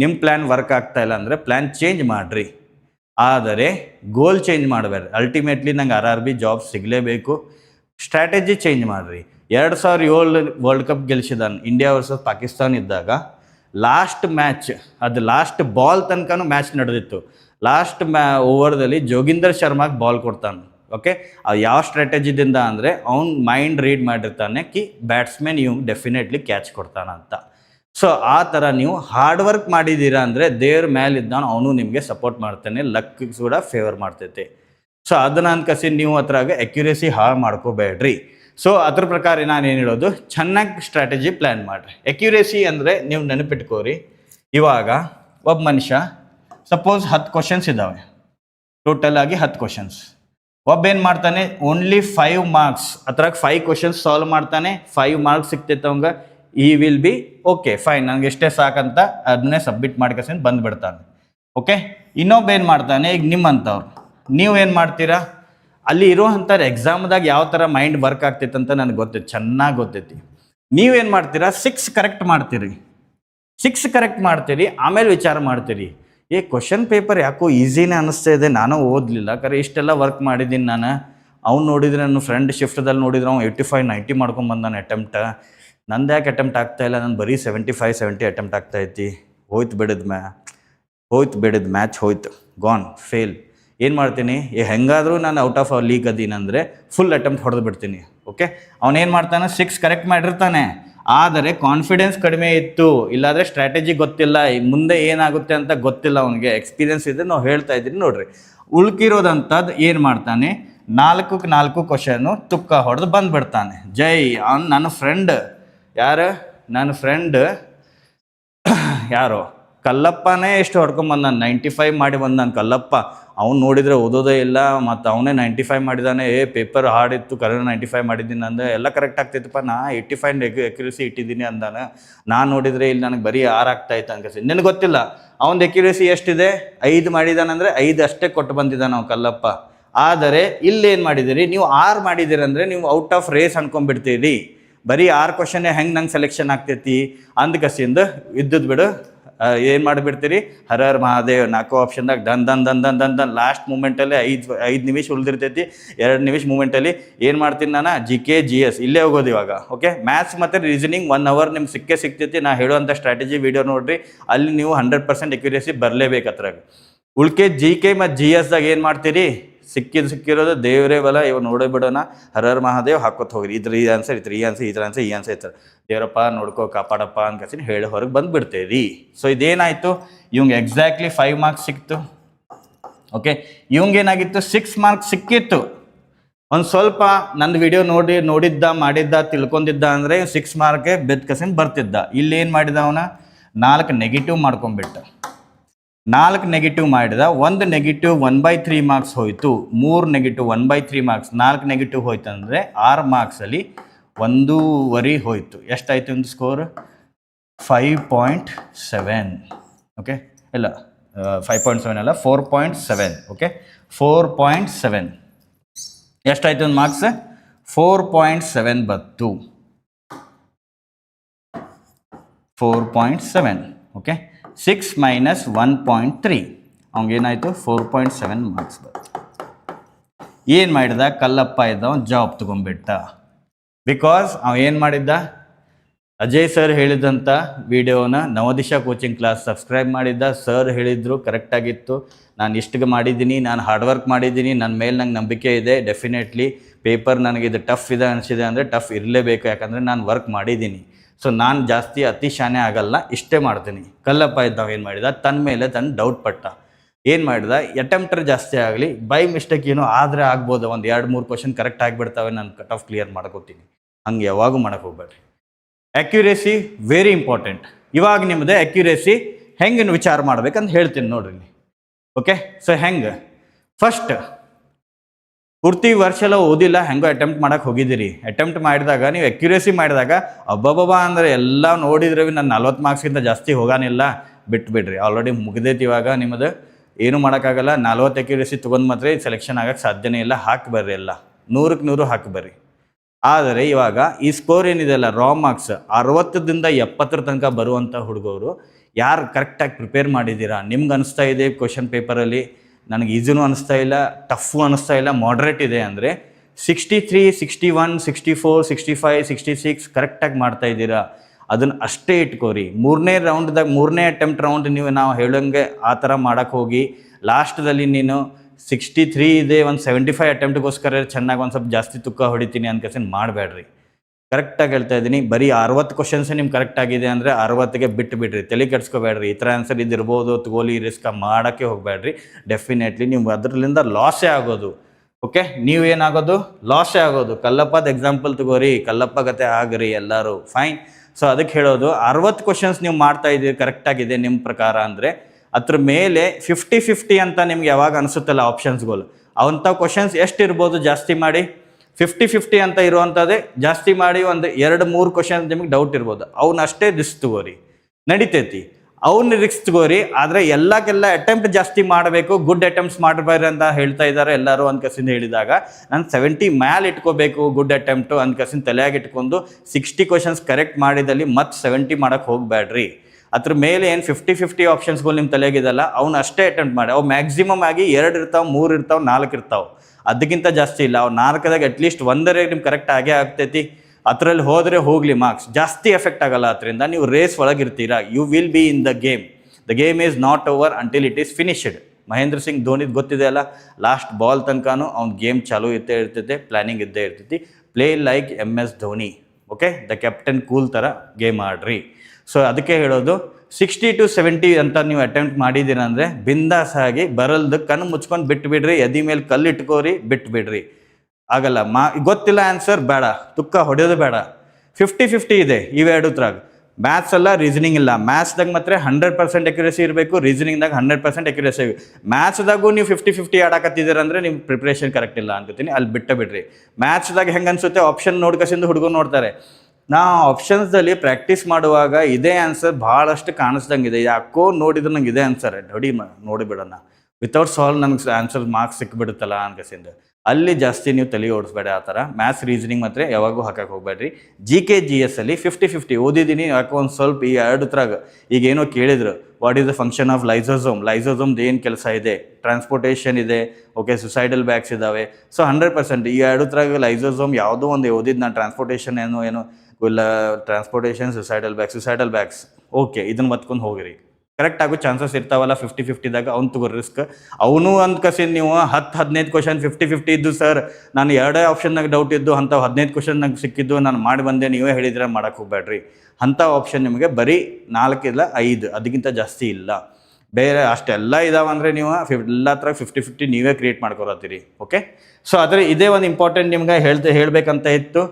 ನಿಮ್ಮ ಪ್ಲ್ಯಾನ್ ವರ್ಕ್ ಆಗ್ತಾ ಇಲ್ಲ ಅಂದರೆ ಪ್ಲ್ಯಾನ್ ಚೇಂಜ್ ಮಾಡಿರಿ. ಆದರೆ ಗೋಲ್ ಚೇಂಜ್ ಮಾಡಬೇಡ ಅಲ್ಟಿಮೇಟ್ಲಿ ನಂಗೆ ಆರ್ ಆರ್ ಬಿ ಜಾಬ್ ಸಿಗಲೇಬೇಕು. ಸ್ಟ್ರಾಟಜಿ ಚೇಂಜ್ ಮಾಡಿರಿ. ಎರಡು ಸಾವಿರ ಏಳು ವರ್ಲ್ಡ್ ಕಪ್ ಗೆಲ್ಸಿದಾನೆ. ಇಂಡಿಯಾ ವರ್ಸಸ್ ಪಾಕಿಸ್ತಾನ ಇದ್ದಾಗ ಲಾಸ್ಟ್ ಮ್ಯಾಚ್ ಅದು ಲಾಸ್ಟ್ ಬಾಲ್ ತನಕನೂ ಮ್ಯಾಚ್ ನಡೆದಿತ್ತು. ಲಾಸ್ಟ್ ಮ್ಯಾ ಓವರ್ದಲ್ಲಿ ಜೋಗಿಂದರ್ ಶರ್ಮಾಗೆ ಬಾಲ್ ಕೊಡ್ತಾನೆ. ಓಕೆ ಅದು ಯಾವ ಸ್ಟ್ರಾಟಜಿದಿಂದ ಅಂದರೆ ಅವ್ನು ಮೈಂಡ್ ರೀಡ್ ಮಾಡಿರ್ತಾನೆ, ಕಿ ಬ್ಯಾಟ್ಸ್ಮನ್ ಇವ್ ಡೆಫಿನೆಟ್ಲಿ ಕ್ಯಾಚ್ ಕೊಡ್ತಾನಂತ. ಸೊ ಆ ಥರ ನೀವು ಹಾರ್ಡ್ ವರ್ಕ್ ಮಾಡಿದ್ದೀರಾ ಅಂದರೆ ದೇವ್ರ ಇದ್ದಾನು ಅವನು ನಿಮಗೆ ಸಪೋರ್ಟ್ ಮಾಡ್ತಾನೆ ಲಕ್ ಕೂಡ ಫೇವರ್ ಮಾಡ್ತೈತೆ. ಸೊ ಅದನ್ನ ಅನ್ಕಸಿ ನೀವು ಅದ್ರಾಗ ಅಕ್ಯುರೇಸಿ ಹಾಳು ಮಾಡ್ಕೋಬೇಡ್ರಿ. ಸೊ ಅದ್ರ ಪ್ರಕಾರ ನಾನು ಏನು ಹೇಳೋದು? ಚೆನ್ನಾಗಿ ಸ್ಟ್ರಾಟಜಿ ಪ್ಲ್ಯಾನ್ ಮಾಡಿರಿ. ಎಕ್ಯುರೇಸಿ ಅಂದರೆ ನೀವು ನೆನಪಿಟ್ಕೋರಿ. ಇವಾಗ ಒಬ್ಬ ಮನುಷ್ಯ ಸಪೋಸ್ ಹತ್ತು ಕ್ವಶನ್ಸ್ ಇದ್ದಾವೆ ಟೋಟಲ್ ಆಗಿ ಹತ್ತು ಕ್ವಶನ್ಸ್ ಒಬ್ಬ ಏನು ಮಾಡ್ತಾನೆ? ಓನ್ಲಿ ಫೈವ್ ಮಾರ್ಕ್ಸ್ ಅದ್ರಾಗ ಫೈವ್ ಕ್ವಶನ್ಸ್ ಸಾಲ್ವ್ ಮಾಡ್ತಾನೆ. ಫೈವ್ ಮಾರ್ಕ್ಸ್ ಸಿಗ್ತೈತೆ ಅವಂಗ. ಈ ವಿಲ್ ಬಿ ಓಕೆ ಫೈನ್ ನನಗೆ ಇಷ್ಟೇ ಸಾಕಂತ ಅದನ್ನೇ ಸಬ್ಮಿಟ್ ಮಾಡ್ಕಸಿಂದ ಬಂದುಬಿಡ್ತಾನೆ. ಓಕೆ ಇನ್ನೊಬ್ಬ ಏನು ಮಾಡ್ತಾನೆ? ಈಗ ನಿಮ್ಮಂಥವ್ರು ನೀವು ಏನು ಮಾಡ್ತೀರಾ? ಅಲ್ಲಿ ಇರುವಂಥವ್ರು ಎಕ್ಸಾಮ್ದಾಗ ಯಾವ ಥರ ಮೈಂಡ್ ವರ್ಕ್ ಆಗ್ತೈತೆ ಅಂತ ನನಗೆ ಗೊತ್ತೈತಿ ಚೆನ್ನಾಗಿ ಗೊತ್ತೈತಿ. ನೀವೇನು ಮಾಡ್ತೀರಾ? ಸಿಕ್ಸ್ ಕರೆಕ್ಟ್ ಮಾಡ್ತೀರಿ. ಸಿಕ್ಸ್ ಕರೆಕ್ಟ್ ಮಾಡ್ತೀರಿ, ಆಮೇಲೆ ವಿಚಾರ ಮಾಡ್ತೀರಿ. ಏ ಕ್ವಶನ್ ಪೇಪರ್ ಯಾಕೋ ಈಸಿನೇ ಅನಿಸ್ತಾ ಇದೆ, ನಾನು ಓದಲಿಲ್ಲ. ಕರೆ ಇಷ್ಟೆಲ್ಲ ವರ್ಕ್ ಮಾಡಿದ್ದೀನಿ ನಾನು. ಅವ್ನು ನೋಡಿದ್ರೆ ನನ್ನ ಫ್ರೆಂಡ್ ಶಿಫ್ಟ್ದಲ್ಲಿ ನೋಡಿದ್ರೆ ಅವ್ನು ಏಯ್ಟಿ ಫೈವ್ ನೈಂಟಿ ಮಾಡ್ಕೊಂಬಂದಾನೆ ಅಟೆಂಪ್ಟ ನಂದು ಯಾಕೆ ಅಟೆಂಪ್ಟ್ ಆಗ್ತಾ ಇಲ್ಲ? ನಾನು ಬರೀ ಸೆವೆಂಟಿ ಫೈವ್ ಸೆವೆಂಟಿ ಅಟೆಂಪ್ಟ್ ಆಗ್ತಾ ಐತಿ. ಹೋಯ್ತು ಬಿಡದ್ ಮ್ಯಾ, ಹೋಯ್ತು ಬಿಡದ್ ಮ್ಯಾಚ್ ಹೋಯ್ತು. ಗಾನ್ ಫೇಲ್ ಏನು ಮಾಡ್ತೀನಿ? ಏ, ಹೆಂಗಾದರೂ ನಾನು ಔಟ್ ಆಫ್ ಲೀಗ್ ಅದೀನಂದರೆ ಫುಲ್ ಅಟೆಂಪ್ಟ್ ಹೊಡೆದು ಬಿಡ್ತೀನಿ ಓಕೆ ಅವನೇನು ಮಾಡ್ತಾನೆ? ಸಿಕ್ಸ್ ಕರೆಕ್ಟ್ ಮಾಡಿರ್ತಾನೆ. ಆದರೆ ಕಾನ್ಫಿಡೆನ್ಸ್ ಕಡಿಮೆ ಇತ್ತು. ಇಲ್ಲಾಂದರೆ ಸ್ಟ್ರಾಟಜಿ ಗೊತ್ತಿಲ್ಲ. ಮುಂದೆ ಏನಾಗುತ್ತೆ ಅಂತ ಗೊತ್ತಿಲ್ಲ ಅವನಿಗೆ. ಎಕ್ಸ್ಪೀರಿಯನ್ಸ್ ಇದೆ, ನಾವು ಹೇಳ್ತಾ ಇದ್ದೀನಿ ನೋಡ್ರಿ. ಉಳ್ಕಿರೋದಂಥದ್ದು ಏನು ಮಾಡ್ತಾನೆ? ನಾಲ್ಕು ನಾಲ್ಕು ಕ್ವಶನು ತುಕ್ಕ ಹೊಡೆದು ಬಂದುಬಿಡ್ತಾನೆ. ಜೈ, ಅವ್ನು ನನ್ನ ಫ್ರೆಂಡ್ ಯಾರು? ನನ್ನ ಫ್ರೆಂಡ್ ಯಾರು? ಕಲ್ಲಪ್ಪನೇ ಎಷ್ಟು ಹೊಡ್ಕೊಂಬಂದ ನೈಂಟಿ ಫೈವ್ ಮಾಡಿ ಬಂದಾನ ಕಲ್ಲಪ್ಪ. ಅವ್ನು ನೋಡಿದರೆ ಓದೋದೇ ಇಲ್ಲ, ಮತ್ತು ಅವನೇ ನೈಂಟಿ ಫೈವ್ ಮಾಡಿದ್ದಾನೆ ಏ ಪೇಪರ್ ಹಾಡಿತ್ತು ಕರೆಕ್ಟ್ ನೈಂಟಿ ಫೈವ್ ಮಾಡಿದ್ದೀನಿ ಅಂದೆ. ಎಲ್ಲ ಕರೆಕ್ಟ್ ಆಗ್ತೈತಪ್ಪ ನಾ ಏಯ್ಟಿ ಫೈವ್ ಎಕ್ಯುರಸಿ ಇಟ್ಟಿದ್ದೀನಿ ಅಂದಾನ. ನಾನು ನೋಡಿದರೆ ಇಲ್ಲಿ ನನಗೆ ಬರೀ ಆರು ಆಗ್ತಾ ಇತ್ತು ಅನ್ಕಸಿ ನಿನಗೆ ಗೊತ್ತಿಲ್ಲ? ಅವ್ನ ಎಕ್ಯುರಸಿ ಎಷ್ಟಿದೆ? ಐದು ಮಾಡಿದಾನಂದರೆ ಐದು ಅಷ್ಟೇ ಕೊಟ್ಟು ಬಂದಿದ್ದಾನೆ ಅವ್ನು ಕಲ್ಲಪ್ಪ. ಆದರೆ, ಇಲ್ಲೇನು ಮಾಡಿದಿರಿ ನೀವು ಆರು ಮಾಡಿದ್ದೀರಂದರೆ ನೀವು ಔಟ್ ಆಫ್ ರೇಸ್ ಅನ್ಕೊಂಡ್ಬಿಡ್ತೀರಿ. ಬರೀ ಆರು ಕ್ವಶನ್ನೇ ಹೆಂಗೆ ನಂಗೆ ಸೆಲೆಕ್ಷನ್ ಆಗ್ತೈತಿ? ಅಂದ್ಕಸಿಂದ ಇದ್ದದ್ ಬಿಡು. ಏನು ಮಾಡಿಬಿಡ್ತೀರಿ? ಹರ ಹರ್ ಮಹಾದೇವ್ ನಾಲ್ಕು ಆಪ್ಷನ್ದಾಗ ದನ್ ದನ್ ದನ್ ದನ್ ದನ್ ದನ್ ಲಾಸ್ಟ್ ಮೂಮೆಂಟಲ್ಲಿ ಐದು ಐದು ನಿಮಿಷ ಉಳಿದಿರ್ತೈತಿ. ಎರಡು ನಿಮಿಷ ಮೂಮೆಂಟಲ್ಲಿ ಏನು ಮಾಡ್ತೀನಿ ನಾನು? ಜಿ ಕೆ ಜಿ ಎಸ್ ಇಲ್ಲೇ ಹೋಗೋದು ಇವಾಗ ಓಕೆ ಮ್ಯಾಥ್ಸ್ ಮತ್ತು ರೀಸನಿಂಗ್ ಒನ್ ಅವರ್ ನಿಮ್ಗೆ ಸಿಕ್ಕೇ ಸಿಗ್ತೈತಿ. ನಾ ಹೇಳುವಂಥ ಸ್ಟ್ರಾಟಜಿ ವಿಡಿಯೋ ನೋಡಿರಿ. ಅಲ್ಲಿ ನೀವು ಹಂಡ್ರೆಡ್ ಪರ್ಸೆಂಟ್ ಎಕ್ಯುರೇಸಿ ಬರಲೇಬೇಕು ಅದ್ರಾಗ. ಉಳ್ಕೆ ಜಿ ಕೆ ಮತ್ತು ಜಿ ಎಸ್ದಾಗ ಏನು ಮಾಡ್ತೀರಿ? ಸಿಕ್ಕಿದ್ ಸಿಕ್ಕಿರೋದು ದೇವರೇ ಬಲ ಇವ್ ನೋಡೇ ಬಿಡೋಣ ಹರ ಮಹಾದೇವ್ ಹಾಕೋತ್ ಹೋಗ್ರಿ. ಇದ್ರ ಈ ಆನ್ಸರ್ ಇದ್ರ ಈ ಆನ್ಸರ್ ಇದ್ರ ಆನ್ಸರ್ ಈ ಆನ್ಸರ್ ಇರ್ತಾರೆ ದೇವರಪ್ಪ ನೋಡ್ಕೋ, ಕಾಪಾಡಪ್ಪ ಅನ್ಕಸಿನ ಹೇಳಿ ಹೊರಗೆ ಬಂದ್ಬಿಡ್ತೇರಿ ಸೊ ಇದೇನಾಯ್ತು? ಇವಂಗೆ ಎಕ್ಸಾಕ್ಟ್ಲಿ ಫೈವ್ ಮಾರ್ಕ್ಸ್ ಸಿಕ್ತು ಓಕೆ ಇವಂಗೇನಾಗಿತ್ತು ಸಿಕ್ಸ್ ಮಾರ್ಕ್ಸ್ ಸಿಕ್ಕಿತ್ತು. ಒಂದು ಸ್ವಲ್ಪ ನಂದು ವಿಡಿಯೋ ನೋಡಿ, ನೋಡಿದ್ದ, ಮಾಡಿದ್ದ, ತಿಳ್ಕೊಂಡಿದ್ದ ಅಂದರೆ ಸಿಕ್ಸ್ ಮಾರ್ಕ್ಗೆ ಬೆದ್ಕಸಿನ್ ಬರ್ತಿದ್ದ. ಇಲ್ಲಿ ಏನು ಮಾಡಿದ ಅವನ? ನಾಲ್ಕು ನೆಗೆಟಿವ್ ಮಾಡ್ಕೊಂಡ್ಬಿಟ್ಟ. ನಾಲ್ಕು ನೆಗೆಟಿವ್ ಮಾಡಿದ, ಒಂದು negative one by three marks ಹೋಯಿತು, ಮೂರು negative one by three marks ನಾಲ್ಕು ನೆಗೆಟಿವ್ ಹೋಯ್ತು ಅಂದರೆ ಆರು ಮಾರ್ಕ್ಸಲ್ಲಿ ಒಂದೂವರೆ ಹೋಯಿತು. ಎಷ್ಟಾಯಿತು ಒಂದು score five point seven okay ಇಲ್ಲ ಫೈವ್ ಪಾಯಿಂಟ್ ಸೆವೆನ್ ಅಲ್ಲ four point seven okay four point seven ಎಷ್ಟಾಯ್ತು ಒಂದು ಮಾರ್ಕ್ಸ್ ಫೋರ್ ಪಾಯಿಂಟ್ ಸೆವೆನ್ ಬತ್ತು four point seven okay six minus one point three. ಅವ್ನಿಗೇನಾಯಿತು four point seven marks ಬಂತು. ಏನು ಮಾಡಿದ? ಕಲ್ಲಪ್ಪ ಇದ್ದ ಅವ್ನು ಜಾಬ್ ತೊಗೊಂಬಿಟ್ಟ ಬಿಕಾಸ್ ಅವ ಏನು ಮಾಡಿದ್ದ? ಅಜಯ್ ಸರ್ ಹೇಳಿದಂಥ ವಿಡಿಯೋನ ನವದಿಶಾ ಕೋಚಿಂಗ್ ಕ್ಲಾಸ್ ಸಬ್ಸ್ಕ್ರೈಬ್ ಮಾಡಿದ್ದ. ಸರ್ ಹೇಳಿದ್ರು ಕರೆಕ್ಟಾಗಿತ್ತು ನಾನು ಇಷ್ಟಿಗೆ ಮಾಡಿದ್ದೀನಿ, ನಾನು ಹಾರ್ಡ್ ವರ್ಕ್ ಮಾಡಿದ್ದೀನಿ ನನ್ನ ಮೇಲೆ ನಂಗೆ ನಂಬಿಕೆ ಇದೆ. ಡೆಫಿನೆಟ್ಲಿ ಪೇಪರ್ ನನಗೆ ಇದು ಟಫ್ ಇದೆ ಅನಿಸಿದೆ ಅಂದರೆ ಟಫ್ ಇರಲೇಬೇಕು. ಯಾಕಂದರೆ ನಾನು ವರ್ಕ್ ಮಾಡಿದ್ದೀನಿ. ಸೊ ನಾನು ಜಾಸ್ತಿ ಅತಿ ಶಾನೆ ಆಗಲ್ಲ, ಇಷ್ಟೇ ಮಾಡ್ತೀನಿ. ಕಲ್ಲಪ್ಪ ಇದ್ದಾವ ಏನು ಮಾಡಿದ? ತನ್ನ ಮೇಲೆ ತನ್ನ ಡೌಟ್ ಪಟ್ಟ. ಏನು ಮಾಡಿದ? ಅಟೆಂಪ್ಟರ್ ಜಾಸ್ತಿ ಆಗಲಿ ಬೈ ಮಿಸ್ಟೇಕ್ ಏನೋ ಆದರೆ ಆಗ್ಬೋದು, ಒಂದು ಎರಡು ಮೂರು ಕ್ವಶನ್ ಕರೆಕ್ಟ್ ಆಗಿಬಿಡ್ತಾವೆ, ನಾನು ಕಟ್ ಆಫ್ ಕ್ಲಿಯರ್ ಮಾಡ್ಕೋತೀನಿ. ಹಂಗೆ ಯಾವಾಗೂ ಮಾಡಕ್ಕೆ ಹೋಗ್ಬೇಡ್ರಿ. ಅಕ್ಯುರೇಸಿ ವೆರಿ ಇಂಪಾರ್ಟೆಂಟ್ ಇವಾಗ ನಿಮ್ಮದು ಅಕ್ಯುರೇಸಿ ಹೆಂಗೆ ವಿಚಾರ ಮಾಡ್ಬೇಕಂತ ಹೇಳ್ತೀನಿ ನೋಡ್ರಿ ಓಕೆ ಸೊ ಹೆಂಗೆ? ಫಸ್ಟ್ ಪೂರ್ತಿ ವರ್ಷ ಎಲ್ಲ ಓದಿಲ್ಲ, ಹೆಂಗೋ ಅಟೆಂಪ್ಟ್ ಮಾಡೋಕೆ ಹೋಗಿದ್ದೀರಿ. ಅಟೆಂಪ್ಟ್ ಮಾಡಿದಾಗ, ನೀವು ಅಕ್ಯುರೇಸಿ ಮಾಡಿದಾಗ, ಅಬ್ಬಬ್ಬಬ್ಬ ಅಂದರೆ ಎಲ್ಲ ನೋಡಿದ್ರೆ ನಾನು ನಲ್ವತ್ತು ಮಾರ್ಕ್ಸ್ಗಿಂತ ಜಾಸ್ತಿ ಹೋಗಾನಿಲ್ಲ. ಬಿಟ್ಬಿಡ್ರಿ. ಆಲ್ರೆಡಿ ಮುಗಿದೈತಿ ಇವಾಗ ನಿಮ್ಮದು ಏನು ಮಾಡೋಕ್ಕಾಗಲ್ಲ. ನಲ್ವತ್ತು ಎಕ್ಯುರೇಸಿ ತೊಗೊಂಡು ಮಾತ್ರ ಸೆಲೆಕ್ಷನ್ ಆಗೋಕ್ಕೆ ಸಾಧ್ಯನೇ ಇಲ್ಲ. ಹಾಕಿ ಬರ್ರಿ ಎಲ್ಲ. ನೂರಕ್ಕೆ ನೂರು ಹಾಕಿ ಬರ್ರಿ. ಆದರೆ ಇವಾಗ ಈ ಸ್ಕೋರ್ ಏನಿದೆಯಲ್ಲ ರಾ ಮಾರ್ಕ್ಸ್ ಅರವತ್ತದಿಂದ ಎಪ್ಪತ್ತರ ತನಕ ಬರುವಂಥ ಹುಡುಗರು ಯಾರು ಕರೆಕ್ಟಾಗಿ ಪ್ರಿಪೇರ್ ಮಾಡಿದ್ದೀರಾ? ನಿಮ್ಗೆ ಅನಿಸ್ತಾ ಇದೆ ಕ್ವಶನ್ ಪೇಪರಲ್ಲಿ ನನಗೆ ಈಸಿನೂ ಅನಿಸ್ತಾ ಇಲ್ಲ ಟಫು ಅನಿಸ್ತಾ ಇಲ್ಲ ಮಾಡ್ರೇಟ್ ಇದೆ ಅಂದರೆ sixty three sixty one sixty four sixty five sixty six ಕರೆಕ್ಟಾಗಿ ಮಾಡ್ತಾ ಇದ್ದೀರಾ? ಅದನ್ನು ಅಷ್ಟೇ ಇಟ್ಕೋರಿ. ಮೂರನೇ ರೌಂಡ್ದಾಗ ಮೂರನೇ ಅಟೆಂಪ್ಟ್ ರೌಂಡ್ ನೀವು ನಾವು ಹೇಳೋಂಗೆ ಆ ಥರ ಮಾಡೋಕ್ಕೆ ಹೋಗಿ ಲಾಸ್ಟ್ದಲ್ಲಿ ನೀನು ಸಿಕ್ಸ್ಟಿ ತ್ರೀ ಇದೆ, ಒಂದು ಸೆವೆಂಟಿ ಫೈವ್ ಅಟೆಂಪ್ಟ್ಗೋಸ್ಕರ ಚೆನ್ನಾಗಿ ಒಂದು ಸ್ವಲ್ಪ ಜಾಸ್ತಿ ತುಕ್ಕ ಹೊಡಿತೀನಿ ಅಂದ್ಕೆಸಿನ ಮಾಡಬೇಡ್ರಿ ಕರೆಕ್ಟಾಗಿ ಹೇಳ್ತಾ ಇದ್ದೀನಿ, ಬರೀ ಅರವತ್ತು ಕ್ವಶನ್ಸೇ ನಿಮ್ಗೆ ಕರೆಕ್ಟ್ ಆಗಿದೆ ಅಂದರೆ ಅರವತ್ತಿಗೆ ಬಿಟ್ಟು ಬಿಡ್ರಿ. ತಲೆ ಕೆಡ್ಸ್ಕೋಬೇಡ್ರಿ. ಈ ಥರ ಆನ್ಸರ್ ಇದಿರ್ಬೋದು ತಗೋಲಿ ರಿಸ್ಕ ಮಾಡೋಕ್ಕೆ ಹೋಗಬೇಡ್ರಿ. ಡೆಫಿನೆಟ್ಲಿ ನೀವು ಅದರಲ್ಲಿಂದ ಲಾಸೇ ಆಗೋದು. ಓಕೆ ನೀವು ಏನಾಗೋದು? ಲಾಸೇ ಆಗೋದು. ಕಲ್ಲಪ್ಪದ ಎಕ್ಸಾಂಪಲ್ ತಗೋರಿ, ಕಲ್ಲಪ್ಪ ಕತೆ ಆಗ್ರಿ ಎಲ್ಲರೂ. ಫೈನ್ ಸೊ ಅದಕ್ಕೆ ಹೇಳೋದು, ಅರವತ್ತು ಕ್ವಶನ್ಸ್ ನೀವು ಮಾಡ್ತಾ ಇದ್ದೀರಿ ಕರೆಕ್ಟಾಗಿದೆ ನಿಮ್ಮ ಪ್ರಕಾರ ಅಂದರೆ, ಅದ್ರ ಮೇಲೆ ಫಿಫ್ಟಿ ಫಿಫ್ಟಿ ಅಂತ ನಿಮ್ಗೆ ಯಾವಾಗ ಅನಿಸುತ್ತಲ್ಲ ಆಪ್ಷನ್ಸ್ಗಳು ಅವಂಥ ಕ್ವಶನ್ಸ್ ಎಷ್ಟು ಇರ್ಬೋದು ಜಾಸ್ತಿ ಮಾಡಿ? ಫಿಫ್ಟಿ ಫಿಫ್ಟಿ ಅಂತ ಇರುವಂಥದ್ದೇ ಜಾಸ್ತಿ ಮಾಡಿ ಒಂದು ಎರಡು ಮೂರು ಕ್ವಶನ್ ನಿಮಗೆ ಡೌಟ್ ಇರ್ಬೋದು. ಅವ್ನ ಅಷ್ಟೇ ರಿಸ್ಕ್ ತಗೋರಿ. ನಡಿತೈತಿ. ಅವ್ನ ರಿಸ್ಕ್ ತಗೋರಿ, ಆದರೆ ಎಲ್ಲಕ್ಕೆಲ್ಲ ಅಟೆಂಪ್ಟ್ ಜಾಸ್ತಿ ಮಾಡಬೇಕು ಗುಡ್ ಅಟೆಂಪ್ಟ್ಸ್ ಮಾಡಬೇಡ್ರಿ ಅಂತ ಹೇಳ್ತಾ ಇದ್ದಾರೆ ಎಲ್ಲರೂ ಅನ್ಕಸಿಂದ ಹೇಳಿದಾಗ. ನಾನು ಸೆವೆಂಟಿ ಮ್ಯಾಲ್ ಇಟ್ಕೋಬೇಕು ಗುಡ್ ಅಟೆಂಪ್ಟು ಅನ್ಕಸಿಂದ ತಲೆಯಾಗಿ ಇಟ್ಕೊಂಡು ಸಿಕ್ಸ್ಟಿ ಕ್ವಶನ್ಸ್ ಕರೆಕ್ಟ್ ಮಾಡಿದಲ್ಲಿ ಮತ್ತೆ ಸೆವೆಂಟಿ ಮಾಡೋಕ್ಕೆ ಹೋಗಬೇಡ್ರಿ ಅದ್ರ ಮೇಲೆ ಏನು ಫಿಫ್ಟಿ ಫಿಫ್ಟಿ ಆಪ್ಷನ್ಸ್ಗಳು ನಿಮ್ಮ ತಲೆಗಿದಲ್ಲ ಅವ್ನು ಅಷ್ಟೇ ಅಟೆಂಪ್ಟ್ ಮಾಡಿ. ಅವು ಮ್ಯಾಕ್ಸಿಮಮ್ ಆಗಿ ಎರಡು ಇರ್ತಾವೆ, ಮೂರು ಇರ್ತಾವೆ, ನಾಲ್ಕು ಇರ್ತಾವೆ. ಅದಕ್ಕಿಂತ ಜಾಸ್ತಿ ಇಲ್ಲ. ಅವ್ರು ನಾಲ್ಕದಾಗ ಅಟ್ಲೀಸ್ಟ್ ಒಂದರೆ ನಿಮ್ಗೆ ಕರೆಕ್ಟ್ ಆಗೇ ಆಗ್ತೈತಿ. ಅದರಲ್ಲಿ ಹೋದರೆ ಹೋಗಲಿ ಮಾರ್ಕ್ಸ್ ಜಾಸ್ತಿ ಎಫೆಕ್ಟ್ ಆಗಲ್ಲ ಅದರಿಂದ. ನೀವು race ಒಳಗಿರ್ತೀರಾ. You will be in the game the game is not over until it is finished Mahendra Singh, ಧೋನಿದ್ ಗೊತ್ತಿದೆ ಅಲ್ಲ? ಲಾಸ್ಟ್ ಬಾಲ್ ತನಕನೂ ಅವ್ನ ಗೇಮ್ ಚಾಲೂ ಇದ್ದೇ ಇರ್ತೈತೆ ಪ್ಲಾನಿಂಗ್ ಇದ್ದೇ ಇರ್ತೈತಿ. Play like M S Dhoni okay the captain cool ಥರ ಗೇಮ್ ಆಡ್ರಿ. ಸೊ ಅದಕ್ಕೆ ಹೇಳೋದು ಸಿಕ್ಸ್ಟಿ ಟು ಸೆವೆಂಟಿ ಅಂತ ನೀವು ಅಟೆಂಪ್ಟ್ ಮಾಡಿದ್ದೀರ ಅಂದರೆ ಬಿಂದಾಸ್ ಆಗಿ ಬರಲ್ದು ಕಣ್ಣು ಮುಚ್ಕೊಂಡು ಬಿಟ್ಟು ಬಿಡ್ರಿ ಎದಿ ಮೇಲೆ ಕಲ್ಲು ಇಟ್ಕೋರಿ ಬಿಟ್ಟು ಬಿಡ್ರಿ ಆಗಲ್ಲ, ಮಾ, ಗೊತ್ತಿಲ್ಲ ಆನ್ಸರ್ ಬೇಡ. ತುಕ್ಕ ಹೊಡೆಯೋದು ಬೇಡ. ಫಿಫ್ಟಿ ಫಿಫ್ಟಿ ಇದೆ ಇವೆರಡುತ್ರಾಗ ಮ್ಯಾಥ್ಸ್ ಅಲ್ಲ ರೀಸನಿಂಗ್ ಇಲ್ಲ. ಮ್ಯಾಥ್ಸ್ದಾಗ ಮಾತ್ರ ಹಂಡ್ರೆಡ್ ಪರ್ಸೆಂಟ್ ಅಕ್ಯುರೇಸಿ ಇರಬೇಕು ರೀಸನಿಂಗ್ದಾಗ ಹಂಡ್ರೆಡ್ ಪರ್ಸೆಂಟ್ ಅಕ್ಯುರೇಸಿ ಮ್ಯಾಥ್ಸ್ದಾಗೂ ನೀವು ಫಿಫ್ಟಿ ಫಿಫ್ಟಿ ಆಡಾಕತ್ತಿದ್ದೀರ ಅಂದರೆ ನಿಮ್ಮ ಪ್ರಿಪ್ರೇಷನ್ ಕರೆಕ್ಟ್ ಇಲ್ಲ ಅನ್ಕೋತೀನಿ. ಅಲ್ಲಿ ಬಿಟ್ಟ ಬಿಡ್ರಿ. ಮ್ಯಾಥ್ಸ್ದಾಗ ಹೆಂಗೆ ಅನ್ಸುತ್ತೆ? ಆಪ್ಷನ್ ನೋಡ್ಕಸಿಂದ ಹುಡುಗರು ನೋಡ್ತಾರೆ. ನಾ ಆಪ್ಷನ್ಸ್ದಲ್ಲಿ ಪ್ರಾಕ್ಟೀಸ್ ಮಾಡುವಾಗ ಇದೇ ಆನ್ಸರ್ ಭಾಳಷ್ಟು ಕಾಣಿಸ್ದಂಗಿದೆ. ಯಾಕೋ ನೋಡಿದ್ರೆ ನಂಗೆ ಇದೇ ಆನ್ಸರ್ ನೋಡಿ ನೋಡಿಬಿಡೋಣ ವಿತೌಟ್ ಸಾಲ್ವ್ ನನಗೆ ಆನ್ಸರ್ ಮಾರ್ಕ್ಸ್ ಸಿಕ್ಬಿಡುತ್ತಲ್ಲ ಅನ್ಕಸಿಂದ ಅಲ್ಲಿ ಜಾಸ್ತಿ ನೀವು ತಲೆ ಓಡಿಸ್ಬೇಡ ಆ ಥರ. ಮ್ಯಾಥ್ಸ್ ರೀಸನಿಂಗ್ ಮಾತ್ರ ಯಾವಾಗೂ ಹಾಕಕ್ಕೆ ಹೋಗ್ಬೇಡ್ರಿ. ಜಿ ಕೆ ಜಿ ಎಸ್ ಅಲ್ಲಿ ಫಿಫ್ಟಿ ಫಿಫ್ಟಿ ಓದಿದ್ದೀನಿ. ಯಾಕೋ ಒಂದು ಸ್ವಲ್ಪ ಈ ಎರಡು ತ್ರಾಗ ಈಗ ಏನೋ ಕೇಳಿದ್ರು what is the function of lysosome ಲೈಸೋಸೋಮ್ದು ಏನು ಕೆಲಸ ಇದೆ? ಟ್ರಾನ್ಸ್ಪೋರ್ಟೇಷನ್ ಇದೆ. ಓಕೆ ಸುಸೈಡಲ್ ಬ್ಯಾಗ್ಸ್ ಇದ್ದಾವೆ ಸೊ ಹಂಡ್ರೆಡ್ ಪರ್ಸೆಂಟ್ ಈ ಎರಡು ತ್ರಾಗ ಲೈಸೋಸೋಮ್ ಯಾವುದೋ ಒಂದು ಓದಿದ್ದು ನಾನು ಟ್ರಾನ್ಸ್ಪೋರ್ಟೇಷನ್ ಏನೋ ಏನೋ. ಇಲ್ಲ transportation suicidal bag suicidal bags okay ಇದನ್ನ ಮತ್ಕೊಂಡು ಹೋಗಿರಿ. ಕರೆಕ್ಟ್ ಆಗೋ ಚಾನ್ಸಸ್ ಇರ್ತಾವಲ್ಲ ಫಿಫ್ಟಿ ಫಿಫ್ಟಿದಾಗ ಅವ್ನು ತಗೋ ರಿಸ್ಕ್ ಅವನು ಅಂತ ಕಸಿ ನೀವು, ಹತ್ತು, ಹದಿನೈದು ಕ್ವಶನ್ ಫಿಫ್ಟಿ ಫಿಫ್ಟಿ ಇದ್ದು ಸರ್ ನಾನು ಎರಡೇ ಆಪ್ಷನ್ನಾಗ ಡೌಟ್ ಇದ್ದು, ಅಂಥ ಹದಿನೈದು ಕ್ವಶನ್ ನಂಗೆ ಸಿಕ್ಕಿದ್ದು ನಾನು ಮಾಡಿ ಬಂದೆ, ನೀವೇ ಹೇಳಿದ್ರೆ ಮಾಡೋಕ್ಕೆ ಹೋಗ್ಬೇಡ್ರಿ ಅಂಥ ಆಪ್ಷನ್ ನಿಮಗೆ ಬರೀ ನಾಲ್ಕಿಲ್ಲ ಐದು ಅದಕ್ಕಿಂತ ಜಾಸ್ತಿ ಇಲ್ಲ. ಬೇರೆ ಅಷ್ಟೆಲ್ಲ ಇದಾವಂದರೆ ನೀವು ಫಿಫ್ ಎಲ್ಲ ಹತ್ರ ಫಿಫ್ಟಿ ಫಿಫ್ಟಿ ನೀವೇ ಕ್ರಿಯೇಟ್ ಮಾಡ್ಕೊರತ್ತೀರಿ ಓಕೆ ಸೊ ಆದರೆ ಇದೇ ಒಂದು ಇಂಪಾರ್ಟೆಂಟ್ ನಿಮ್ಗೆ ಹೇಳ್ತಾ, ಹೇಳಬೇಕಂತ ಇತ್ತು.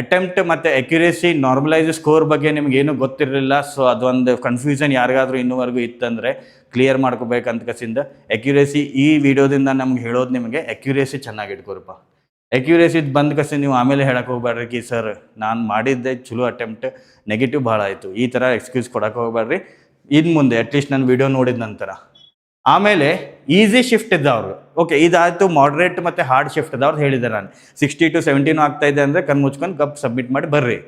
ಅಟೆಂಪ್ಟ್ ಮತ್ತು ಎಕ್ಯುರೇಸಿ ನಾರ್ಮಲೈಸ್ ಸ್ಕೋರ್ ಬಗ್ಗೆ ನಿಮ್ಗೆ ಏನೂ ಗೊತ್ತಿರಲಿಲ್ಲ. ಸೊ ಅದೊಂದು ಕನ್ಫ್ಯೂಷನ್ ಯಾರಿಗಾದ್ರೂ ಇನ್ನೂವರೆಗೂ ಇತ್ತಂದರೆ ಕ್ಲಿಯರ್ ಮಾಡ್ಕೋಬೇಕಂತ ಕಸಿಂದ ಅಕ್ಯುರೇಸಿ ಈ ವಿಡಿಯೋದಿಂದ ನಮ್ಗೆ ಹೇಳೋದು ನಿಮಗೆ ಅಕ್ಯುರೇಸಿ ಚೆನ್ನಾಗಿ ಇಟ್ಕೊರಪ್ಪ. ಅಕ್ಯುರೇಸಿ ಬಂದ ಕಸಿ ನೀವು ಆಮೇಲೆ ಹೇಳಕ್ಕೆ ಹೋಗ್ಬೇಡ್ರಿ ಕಿ ಸರ್ ನಾನು ಮಾಡಿದ್ದೆ ಚಲೋ ಅಟೆಂಪ್ಟ್ ನೆಗೆಟಿವ್ ಭಾಳ ಆಯಿತು. ಈ ಥರ ಎಕ್ಸ್ಕ್ಯೂಸ್ ಕೊಡಕ್ಕೆ ಹೋಗ್ಬೇಡ್ರಿ. ಇನ್ನು ಮುಂದೆ ಅಟ್ಲೀಸ್ಟ್ ನಾನು ವಿಡಿಯೋ ನೋಡಿದ ನಂತರ. ಆಮೇಲೆ ಈಸಿ ಶಿಫ್ಟ್ ಇದ್ದವ್ರು. ಓಕೆ ಇದಾಯಿತು ಮಾಡ್ರೇಟ್ ಮತ್ತು ಹಾರ್ಡ್ ಶಿಫ್ಟ್ ಇದ್ದವ್ರು ಹೇಳಿದೆ ನಾನು. ಸಿಕ್ಸ್ಟಿ ಟು ಸೆವೆಂಟೀನು ಆಗ್ತಾ ಇದೆ ಅಂದರೆ ಕಣ್ಣು ಮುಚ್ಕೊಂಡು ಕಪ್ ಸಬ್ಮಿಟ್ ಮಾಡಿ ಬರ್ರಿ.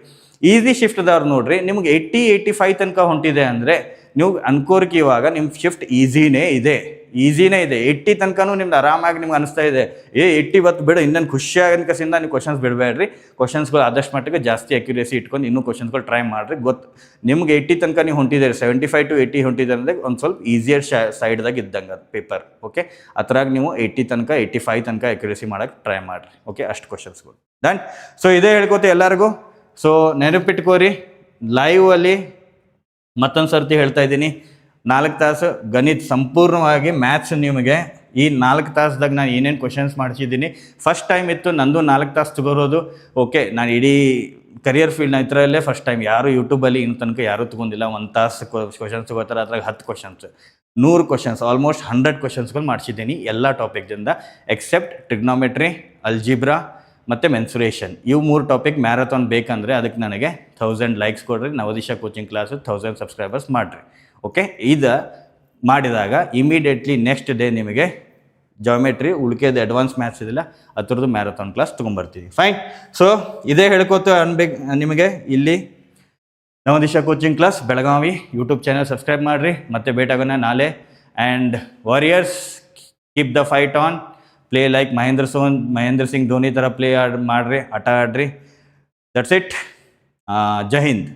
ಈಸಿ ಶಿಫ್ಟ್ ಇದ್ದವ್ರು ನೋಡ್ರಿ, ನಿಮ್ಗೆ ಏಯ್ಟಿ ಏಯ್ಟಿ ಫೈವ್ ತನಕ ಹೊಂಟಿದೆ ಅಂದರೆ ನೀವು ಅನ್ಕೋರ್ಕೆ ಇವಾಗ ನಿಮ್ಮ ಶಿಫ್ಟ್ ಈಸಿನೇ ಇದೆ. ಈಸಿನೇ ಇದೆ. ಏಯ್ಟಿ ತನಕನೂ ನಿಮ್ದು ಆರಾಮಾಗಿ ನಿಮ್ಗೆ ಅನಿಸ್ತಾ ಇದೆ. ಏ ಏಯ್ಟಿ ಇವತ್ತು ಬಿಡು ಇನ್ನೊಂದು ಖುಷಿಯಾಗಿ ಕಸಿಂದ ನೀವು ಕ್ವಶನ್ಸ್ ಬಿಡಬೇಡ್ರಿ. ಕ್ವಶನ್ಸ್ಗಳು ಆದಷ್ಟು ಮಟ್ಟಿಗೆ ಜಾಸ್ತಿ ಅಕ್ಯುರೇಸಿ ಇಟ್ಕೊಂಡು ಇನ್ನೂ ಕ್ವಶನ್ಸ್ಗಳು ಟ್ರೈ ಮಾಡಿರಿ. ಗೊತ್ತು ನಿಮ್ಗೆ ಏಯ್ಟಿ ತನಕ ನೀವು ಹೊಂಟಿದ್ದೀರಿ ಸೆವೆಂಟಿ ಫೈವ್ ಟು ಏಯ್ಟಿ ಹೊಂಟಿದ್ದೀರಿ ಅಂದರೆ ಒಂದು ಸ್ವಲ್ಪ ಈಸಿಯರ್ ಶಾ ಸೈಡ್ದಾಗ ಇದ್ದಂಗೆ ಅದು ಪೇಪರ್ ಓಕೆ ಅದ್ರಾಗ ನೀವು ಏಯ್ಟಿ ತನಕ ಏಯ್ಟಿ ಫೈವ್ ತನಕ ಅಕ್ಯುರೇಸಿ ಮಾಡೋಕ್ಕೆ ಟ್ರೈ ಮಾಡಿರಿ ಓಕೆ ಅಷ್ಟು ಕ್ವಶನ್ಸ್ಗಳು ಡನ್ ಸೊ ಇದೇ ಹೇಳ್ಕೊತೆ ಎಲ್ಲರಿಗೂ. ಸೊ ನೆನಪಿಟ್ಕೋರಿ. ಲೈವ್ ಅಲ್ಲಿ ಮತ್ತೊಂದು ಸರ್ತಿ ಹೇಳ್ತಾ ಇದ್ದೀನಿ. ನಾಲ್ಕು ತಾಸು ಗಣಿತ ಸಂಪೂರ್ಣವಾಗಿ ಮ್ಯಾಥ್ಸ್ ನಿಮಗೆ. ಈ ನಾಲ್ಕು ತಾಸ್ದಾಗ ನಾನು ಏನೇನು ಕ್ವಶನ್ಸ್ ಮಾಡಿಸಿದ್ದೀನಿ. ಫಸ್ಟ್ ಟೈಮ್ ಇತ್ತು, ನಂದು ನಾಲ್ಕು ತಾಸು ತಗೋರೋದು. ಓಕೆ ನಾನು ಇಡೀ ಕರಿಯರ್ ಫೀಲ್ಡ್ನ ಇದರಲ್ಲೇ ಫಸ್ಟ್ ಟೈಮ್ ಯಾರು ಯೂಟ್ಯೂಬಲ್ಲಿ ಇನ್ನು ತನಕ ಯಾರೂ ತೊಗೊಂಡಿಲ್ಲ. ಒಂದು ತಾಸು ಕ್ವಶನ್ಸ್ ತಗೋತಾರೆ, ಅದ್ರಾಗ ಹತ್ತು ಕ್ವಶನ್ಸ್ ನೂರು ಕ್ವಶನ್ಸ್ ಆಲ್ಮೋಸ್ಟ್ ಹಂಡ್ರೆಡ್ ಕ್ವಶನ್ಸ್ಗಳು ಮಾಡಿಸಿದ್ದೀನಿ ಎಲ್ಲ ಟಾಪಿಕ್ದಿಂದ ಎಕ್ಸೆಪ್ಟ್ ಟ್ರಿಗ್ನೋಮೆಟ್ರಿ ಅಲ್ಜಿಬ್ರಾ ಮತ್ತು ಮೆನ್ಸುರೇಷನ್ ಇವು ಮೂರು ಟಾಪಿಕ್ ಮ್ಯಾರಥಾನ್ ಬೇಕಂದರೆ ಅದಕ್ಕೆ ನನಗೆ ಥೌಸಂಡ್ ಲೈಕ್ಸ್ ಕೊಡ್ರಿ. Navadisha coaching class thousand subscribers ಮಾಡಿರಿ. ಓಕೆ? ಇದು ಮಾಡಿದಾಗ ಇಮಿಡಿಯೇಟ್ಲಿ ನೆಕ್ಸ್ಟ್ ಡೇ ನಿಮಗೆ ಜಾಮೆಟ್ರಿ ಉಳ್ಕೆದು ಅಡ್ವಾನ್ಸ್ ಮ್ಯಾಥ್ಸ್ ಇದಿಲ್ಲ, ಅದ್ರದ್ದು ಮ್ಯಾರಥಾನ್ ಕ್ಲಾಸ್ ತೊಗೊಂಬರ್ತೀವಿ ಫೈನ್ ಸೊ ಇದೇ ಹೇಳ್ಕೊತ ಅನ್ಬೇಕು ನಿಮಗೆ ಇಲ್ಲಿ Navadisha coaching class Belagavi YouTube channel subscribe ಮಾಡಿರಿ. ಮತ್ತೆ ಭೇಟಾಗೋಣ ನಾಳೆ. And warriors keep the fight on play like Mahendra ಸೋನ್ ಮಹೇಂದ್ರ ಸಿಂಗ್ ಧೋನಿ ಥರ ಪ್ಲೇ ಆಡ್ ಮಾಡಿರಿ, ಆಟ ಆಡ್ರಿ. That's it Jai Hind.